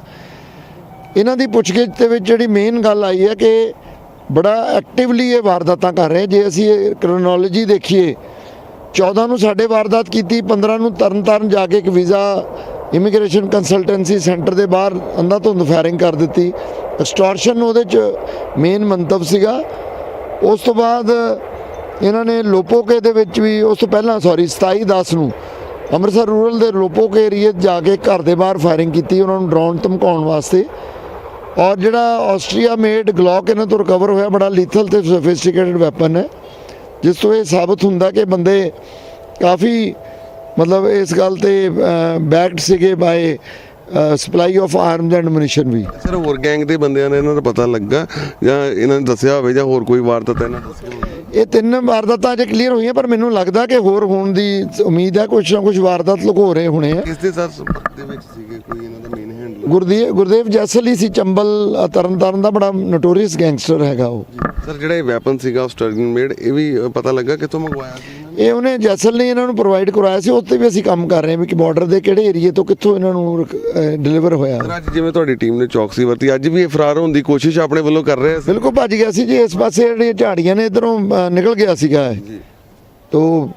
ਇਹਨਾਂ ਦੀ ਪੁੱਛਗਿੱਛ ਦੇ ਵਿੱਚ ਜਿਹੜੀ ਮੇਨ ਗੱਲ ਆਈ ਹੈ ਕਿ ਬੜਾ ਐਕਟਿਵਲੀ ਇਹ ਵਾਰਦਾਤਾਂ ਕਰ ਰਹੇ ਜੇ ਅਸੀਂ ਇਹ ਕ੍ਰੋਨੋਲੋਜੀ ਦੇਖੀਏ 14 ਨੂੰ ਸਾਡੇ ਵਾਰਦਾਤ ਕੀਤੀ 15 ਨੂੰ ਤਰਨਤਾਰਨ ਜਾ ਕੇ ਇੱਕ ਵੀਜ਼ਾ ਇਮੀਗ੍ਰੇਸ਼ਨ ਕੰਸਲਟੈਂਸੀ ਸੈਂਟਰ ਦੇ ਬਾਹਰ ਅੰਧਾਧੁੰਦ ਫਾਇਰਿੰਗ ਕਰ ਦਿੱਤੀ। ਐਕਸਟੋਰਸ਼ਨ ਉਹਦੇ ਚ ਮੇਨ ਮੰਤਵ ਸੀਗਾ। ਉਸ ਤੋਂ ਬਾਅਦ ਇਹਨਾਂ ਨੇ ਲੋਪੋਕੇ ਦੇ ਵਿੱਚ ਵੀ, ਉਸ ਤੋਂ ਪਹਿਲਾਂ ਸੌਰੀ 27 10 ਨੂੰ ਅੰਮ੍ਰਿਤਸਰ ਰੂਰਲ ਦੇ ਲੋਪੋਕੇ ਏਰੀਏ 'ਚ ਜਾ ਕੇ ਘਰ ਦੇ ਬਾਹਰ ਫਾਇਰਿੰਗ ਕੀਤੀ, ਉਹਨਾਂ ਨੂੰ ਡਰਾਉਣ ਧਮਕਾਉਣ ਵਾਸਤੇ। ਔਰ ਜਿਹੜਾ ਆਸਟਰੀਆ ਮੇਡ ਗਲੌਕ ਇਹਨਾਂ ਤੋਂ ਰਿਕਵਰ ਹੋਇਆ, ਬੜਾ ਲੀਥਲ ਤੇ ਸੋਫਿਸਟੀਕੇਟਡ ਵੈਪਨ ਹੈ। ਜਿਸ ਤੋਂ ਇਹ ਸਾਬਤ ਹੁੰਦਾ ਕਿ ਬੰਦੇ ਕਾਫੀ ਮਤਲਬ ਇਸ ਗੱਲ ਤੇ ਬੈਕਡ ਸੀਗੇ by supply of arms and munition ਵੀ। ਸਰ ਹੋਰ ਗੈਂਗ ਦੇ ਬੰਦਿਆਂ ਨੇ ਇਹਨਾਂ ਦਾ ਪਤਾ ਲੱਗਾ ਜਾਂ ਇਹਨਾਂ ਨੇ ਦੱਸਿਆ ਹੋਵੇ ਜਾਂ ਹੋਰ ਕੋਈ ਵਾਰਦਾਤ ਇਹਨਾਂ ਹੋਵੇ? ਇਹ ਤਿੰਨ ਵਾਰਦਾਤਾਂ ਅਜੇ ਕਲੀਅਰ ਹੋਈਆਂ ਪਰ ਮੈਨੂੰ ਲੱਗਦਾ ਕਿ ਹੋਰ ਹੋਣ ਦੀ ਉਮੀਦ ਹੈ ਕੁਝ ਨਾ ਕੁਝ ਵਾਰਦਾਤ ਲੁਕੋ ਰਹੇ ਹੋਣੇ ਆ। ਕਿਸ ਦੇ ਸਰ ਸੰਪਰਕ ਦੇ ਵਿੱਚ ਸੀਗੇ ਕੋਈ ਇਹਨਾਂ ਦਾ ਮੇਨ ਹੈਂਡਲਰ ਗੁਰਦੇਵ ਗੁਰਦੇਵ ਜੈਸਲ ਹੀ ਸੀ ਚੰਬਲ ਤਰਨਤਾਰਨ ਦਾ ਬੜਾ ਨੋਟੋਰੀਅਸ ਗੈਂਗਸਟਰ ਹੈਗਾ ਉਹ। ਸਰ ਜਿਹੜਾ ਇਹ ਵੈਪਨ ਸੀਗਾ ਸਟਰਲਿੰਗ ਮੇਡ ਇਹ ਵੀ ਪਤਾ ਲੱਗਾ ਕਿੱਥੋਂ ਮੰਗਵਾਇਆ ਸੀ? ਇਹ ਉਹਨੇ ਜੈਸਲ ਨੇ ਇਹਨਾਂ ਨੂੰ ਪ੍ਰੋਵਾਈਡ ਕਰਵਾਇਆ ਸੀ ਉੱਤੇ ਵੀ ਅਸੀਂ ਕੰਮ ਕਰ ਰਹੇ ਹਾਂ ਵੀ ਕਿ ਬਾਰਡਰ ਦੇ ਕਿਹੜੇ ਏਰੀਏ ਤੋਂ ਕਿੱਥੋਂ ਇਹਨਾਂ ਨੂੰ ਡਿਲੀਵਰ ਹੋਇਆ। ਸਰ ਅੱਜ ਜਿਵੇਂ ਤੁਹਾਡੀ ਟੀਮ ਨੇ ਚੌਕਸੀ ਵਰਤੀ ਅੱਜ ਵੀ ਇਹ ਫਰਾਰ ਹੋਣ ਦੀ ਕੋਸ਼ਿਸ਼ ਆਪਣੇ ਵੱਲੋਂ ਕਰ ਰਹੇ ਸੀ ਬਿਲਕੁਲ ਭੱਜ ਗਿਆ ਸੀ ਜੀ ਇਸ ਪਾਸੇ ਜਿਹੜੀਆਂ ਝਾੜੀਆਂ ਨੇ ਇਧਰੋਂ ਨਿਕਲ ਗਿਆ ਸੀਗਾ ਇਹ। ਤੋ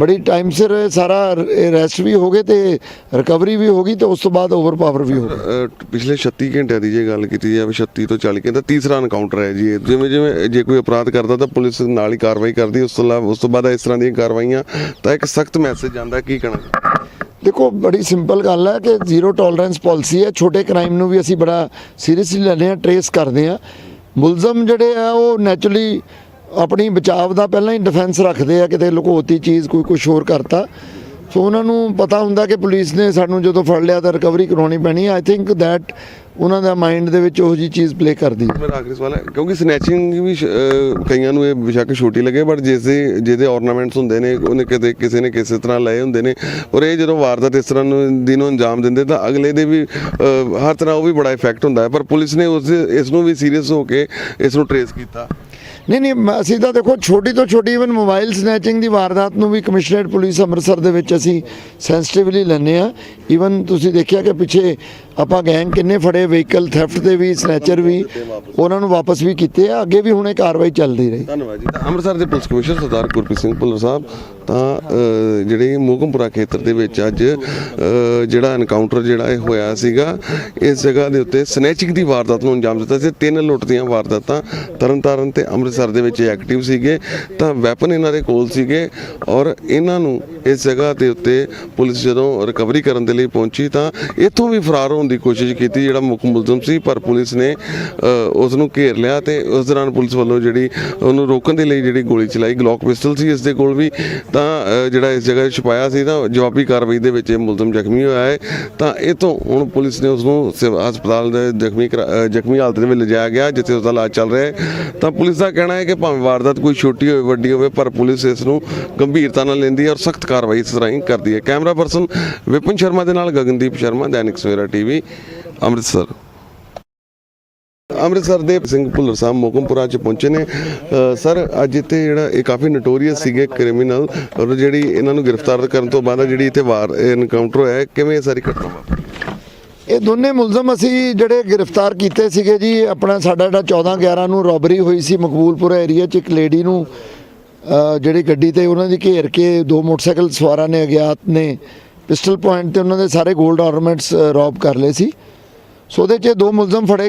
ਬੜੀ ਟਾਈਮ ਸਿਰ ਇਹ ਸਾਰਾ ਰੈਸਟ ਵੀ ਹੋ ਗਏ ਤੇ ਰਿਕਵਰੀ ਵੀ ਹੋ ਗਈ ਤੇ ਉਸ ਤੋਂ ਬਾਅਦ ਓਵਰਪਾਵਰ ਵੀ ਹੋ ਗਈ। ਅ, ਪਿਛਲੇ 36 ਘੰਟਿਆਂ ਦੀ ਜੇ ਗੱਲ ਕੀਤੀ ਜਾਵੇ 36 ਤੋਂ 40 ਘੰਟੇ ਤੀਸਰਾ ਐਨਕਾਊਂਟਰ ਹੈ ਜੀ ਇਹ। ਜਿਵੇਂ ਜਿਵੇਂ ਜੇ ਕੋਈ ਅਪਰਾਧ ਕਰਦਾ ਤਾਂ ਪੁਲਿਸ ਨਾਲ ਹੀ ਕਾਰਵਾਈ ਕਰਦੀ ਉਸ ਤੋਂ ਇਲਾਵਾ ਉਸ ਤੋਂ ਬਾਅਦ ਇਸ ਤਰ੍ਹਾਂ ਦੀਆਂ ਕਾਰਵਾਈਆਂ ਤਾਂ ਇੱਕ ਸਖਤ ਮੈਸੇਜ ਜਾਂਦਾ ਕੀ ਕਹਿਣਾ? ਦੇਖੋ, ਬੜੀ ਸਿੰਪਲ ਗੱਲ ਹੈ ਕਿ ਜ਼ੀਰੋ ਟੋਲਰੈਂਸ ਪਾਲਿਸੀ ਹੈ। ਛੋਟੇ ਕ੍ਰਾਈਮ ਨੂੰ ਵੀ ਅਸੀਂ ਬੜਾ ਸੀਰੀਅਸਲੀ ਲੈਂਦੇ ਹਾਂ ਟਰੇਸ ਕਰਦੇ ਹਾਂ। ਮੁਲਜ਼ਮ ਜਿਹੜੇ ਆ, ਉਹ ਨੈਚੁਰਲੀ ਆਪਣੀ ਬਚਾਵ ਦਾ ਪਹਿਲਾਂ ਹੀ ਡਿਫੈਂਸ ਰੱਖਦੇ ਆ, ਕਿਤੇ ਲੁਕੋਤੀ ਚੀਜ਼ ਕੋਈ ਕੁਝ ਹੋਰ ਕਰਤਾ। ਸੋ ਉਹਨਾਂ ਨੂੰ ਪਤਾ ਹੁੰਦਾ ਕਿ ਪੁਲਿਸ ਨੇ ਸਾਨੂੰ ਜਦੋਂ ਫੜ ਲਿਆ ਤਾਂ ਰਿਕਵਰੀ ਕਰਾਉਣੀ ਪੈਣੀ ਆਈ ਥਿੰਕ ਦੈਟ ਉਹਨਾਂ ਦਾ ਮਾਈਂਡ ਦੇ ਵਿੱਚ ਉਹ ਜੀ ਚੀਜ਼ ਪਲੇ ਕਰਦੀ ਹੈ। ਮੇਰਾ ਆਖਰੀ ਸਵਾਲ ਹੈ ਕਿਉਂਕਿ ਸਨੈਚਿੰਗ ਵੀ ਸ਼- ਕਈਆਂ ਨੂੰ ਇਹ ਬੇਸ਼ੱਕ ਛੋਟੀ ਲੱਗੇ ਬਟ ਜਿਸ ਦੇ ਜਿਹਦੇ ornaments ਹੁੰਦੇ ਨੇ ਉਹਨੇ ਕਿਤੇ ਕਿਸੇ ਨੇ ਕਿਸੇ ਤਰ੍ਹਾਂ ਲਏ ਹੁੰਦੇ ਨੇ ਔਰ ਇਹ ਜਦੋਂ ਵਾਰਦਾਤ ਇਸ ਤਰ੍ਹਾਂ ਨੂੰ ਦੀ ਅੰਜਾਮ ਦਿੰਦੇ ਤਾਂ ਅਗਲੇ ਦੇ ਵੀ ਅ, ਹਰ ਤਰ੍ਹਾਂ ਉਹ ਵੀ ਬੜਾ ਇਫੈਕਟ ਹੁੰਦਾ ਹੈ ਪਰ ਪੁਲਿਸ ਨੇ ਉਸ ਇਸ ਨੂੰ ਵੀ ਸੀਰੀਅਸ ਹੋ ਕੇ ਇਸ ਨੂੰ ਟਰੇਸ ਕੀਤਾ। ਨਹੀਂ ਨਹੀਂ ਅਸੀਂ ਤਾਂ ਦੇਖੋ, ਛੋਟੀ ਤੋਂ ਛੋਟੀ ਇਵਨ ਮੋਬਾਈਲ ਸਨੈਚਿੰਗ ਦੀ ਵਾਰਦਾਤ ਨੂੰ ਵੀ ਕਮਿਸ਼ਨਰੇਟ ਪੁਲਿਸ ਅੰਮ੍ਰਿਤਸਰ ਦੇ ਵਿੱਚ ਅਸੀਂ ਸੈਂਸਿਟਿਵਲੀ ਲੈਂਦੇ ਆ ਇਵਨ ਤੁਸੀਂ ਦੇਖਿਆ ਕਿ ਪਿੱਛੇ ਆਪਾਂ ਗੈਂਗ ਕਿੰਨੇ ਫੜੇ ਵਹੀਕਲ ਥੈਫਟ ਦੇ ਵੀ ਸਨੈਚਰ ਵੀ, ਉਹਨਾਂ ਨੂੰ ਵਾਪਸ ਵੀ ਕੀਤੇ ਆ। ਅੱਗੇ ਵੀ ਹੁਣੇ ਕਾਰਵਾਈ ਚੱਲਦੀ ਰਹੀ। ਧੰਨਵਾਦ ਜੀ। ਅੰਮ੍ਰਿਤਸਰ ਦੇ ਪੁਲਿਸ ਕਮਿਸ਼ਨਰ ਸਰਦਾਰ ਗੁਰਪ੍ਰੀਤ ਸਿੰਘ ਭੁੱਲਰ ਸਾਹਿਬ, ਤਾਂ ਜਿਹੜੇ ਮੋਗਮਪੁਰਾ ਖੇਤਰ ਦੇ ਵਿੱਚ ਅੱਜ ਜਿਹੜਾ ਐਨਕਾਊਂਟਰ ਜਿਹੜਾ ਇਹ ਹੋਇਆ ਸੀਗਾ, ਇਸ ਜਗ੍ਹਾ ਦੇ ਉੱਤੇ ਸਨੈਚਿੰਗ ਦੀ ਵਾਰਦਾਤ ਨੂੰ ਅੰਜਾਮ ਦਿੱਤਾ ਸੀ। ਤਿੰਨ ਲੁੱਟ ਦੀਆਂ ਵਾਰਦਾਤਾਂ ਤਰਨਤਾਰਨ ਤੇ ਅੰਮ੍ਰਿਤਸਰ ਦੇ ਵਿੱਚ ਐਕਟਿਵ ਸੀਗੇ ਤਾਂ ਵੈਪਨ ਇਹਨਾਂ ਦੇ ਕੋਲ ਸੀਗੇ ਔਰ ਇਹਨਾਂ ਨੂੰ ਇਸ ਜਗ੍ਹਾ ਦੇ ਉੱਤੇ ਪੁਲਿਸ ਜਦੋਂ ਰਿਕਵਰੀ ਕਰਨ ਦੇ ਲਈ ਪਹੁੰਚੀ ਤਾਂ ਇੱਥੋਂ ਵੀ ਫਰਾਰ ਹੋਣ ਦੀ ਕੋਸ਼ਿਸ਼ ਕੀਤੀ ਜਿਹੜਾ ਮੁੱਖ ਮੁਲਜ਼ਮ ਸੀ ਪਰ ਪੁਲਿਸ ਨੇ ਅ, ਉਸ ਨੂੰ ਘੇਰ ਲਿਆ ਤੇ ਉਸ ਦੌਰਾਨ ਪੁਲਿਸ ਵੱਲੋਂ ਜਿਹੜੀ ਉਹਨੂੰ ਰੋਕਣ ਦੇ ਲਈ ਜਿਹੜੀ ਗੋਲੀ ਚਲਾਈ ਗਲੌਕ ਪਿਸਟਲ ਸੀ ਇਸ ਦੇ ਕੋਲ ਵੀ ਤਾਂ ਜਿਹੜਾ ਇਸ ਜਗ੍ਹਾ 'ਤੇ ਛੁਪਾਇਆ ਸੀ ਤਾਂ ਜਵਾਬੀ ਕਾਰਵਾਈ ਦੇ ਵਿੱਚ ਇਹ ਮੁਲਜ਼ਮ ਜ਼ਖਮੀ ਹੋਇਆ ਹੈ। ਤਾਂ ਇਹ ਤੋਂ ਹੁਣ ਪੁਲਿਸ ਨੇ ਉਸ ਨੂੰ ਹਸਪਤਾਲ ਦੇ ਜ਼ਖਮੀ ਕਰਾ- ਜ਼ਖਮੀ ਹਾਲਤ ਦੇ ਵਿੱਚ ਲਿਜਾਇਆ ਗਿਆ ਜਿੱਥੇ ਉਸ ਦਾ ਇਲਾਜ ਚੱਲ ਰਿਹਾ ਹੈ। ਤਾਂ ਪੁਲਿਸ ਦਾ ਕਹਿਣਾ ਹੈ ਕਿ ਭਾਵੇਂ ਵਾਰਦਾਤ ਕੋਈ ਛੋਟੀ ਹੋਵੇ, ਵੱਡੀ ਹੋਵੇ, ਪਰ ਪੁਲਿਸ ਇਸ ਨੂੰ ਗੰਭੀਰਤਾ ਨਾਲ ਲੈਂਦੀ ਹੈ ਔਰ ਸਖਤ ਕਾਰਵਾਈ ਇਸ ਤਰ੍ਹਾਂ ਹੀ ਕਰਦੀ ਹੈ। ਕੈਮਰਾ ਪਰਸਨ ਵਿਪਨ ਸ਼ਰਮਾ ਦੇ ਨਾਲ ਗਗਨਦੀਪ ਸ਼ਰਮਾ, ਦੈਨਿਕ ਸਵੇਰਾ ਟੀਵੀ ਅੰਮ੍ਰਿਤਸਰ। ਅੰਮ੍ਰਿਤਸਰ ਦੇ ਸਿੰਘ ਭੁੱਲਰ ਸਾਹਿਬ ਮੋਕਮਪੁਰਾ ਚ ਪਹੁੰਚੇ ਨੇ। ਸਰ, ਅੱਜ ਇੱਥੇ ਜਿਹੜਾ ਇਹ ਕਾਫੀ ਨੋਟੋਰੀਅਸ ਸੀਗੇ ਕ੍ਰਿਮੀਨਲ ਔਰ ਜਿਹੜੀ ਇਹਨਾਂ ਨੂੰ ਗ੍ਰਿਫਤਾਰ ਕਰਨ ਤੋਂ ਬਾਅਦ ਜਿਹੜੀ ਇੱਥੇ ਵਾਰ ਇਨਕਾਊਂਟਰ ਹੋਇਆ ਕਿਵੇਂ ਇਹ ਸਾਰੀ ਘਟਨਾ ਵਾਪਰੀ? ਇਹ ਦੋਨੇ ਮੁਲਜ਼ਮ ਅਸੀਂ ਜਿਹੜੇ ਗ੍ਰਿਫਤਾਰ ਕੀਤੇ ਸੀਗੇ ਜੀ, ਆਪਣਾ ਸਾਡਾ ਜਿਹੜਾ 14 11 ਨੂੰ ਰੋਬਰੀ ਹੋਈ ਸੀ ਮਕਬੂਲਪੁਰਾ ਏਰੀਆ 'ਚ, ਇੱਕ ਲੇਡੀ ਨੂੰ ਜਿਹੜੀ ਗੱਡੀ ਤੇ ਉਹਨਾਂ ਦੀ ਘੇਰ ਕੇ ਦੋ ਮੋਟਰਸਾਈਕਲ ਸਵਾਰਾਂ ਨੇ, ਅਗਿਆਤ ਨੇ ਪਿਸਟਲ ਪੁਆਇੰਟ ਤੇ ਉਹਨਾਂ ਦੇ ਸਾਰੇ 골ਡ ਆਰਨਮੈਂਟਸ ਰੌਬ ਕਰ ਲਏ ਸੀ। ਸੋ ਉਹਦੇ 'ਚ ਦੋ ਮੁਲਜ਼ਮ ਫੜੇ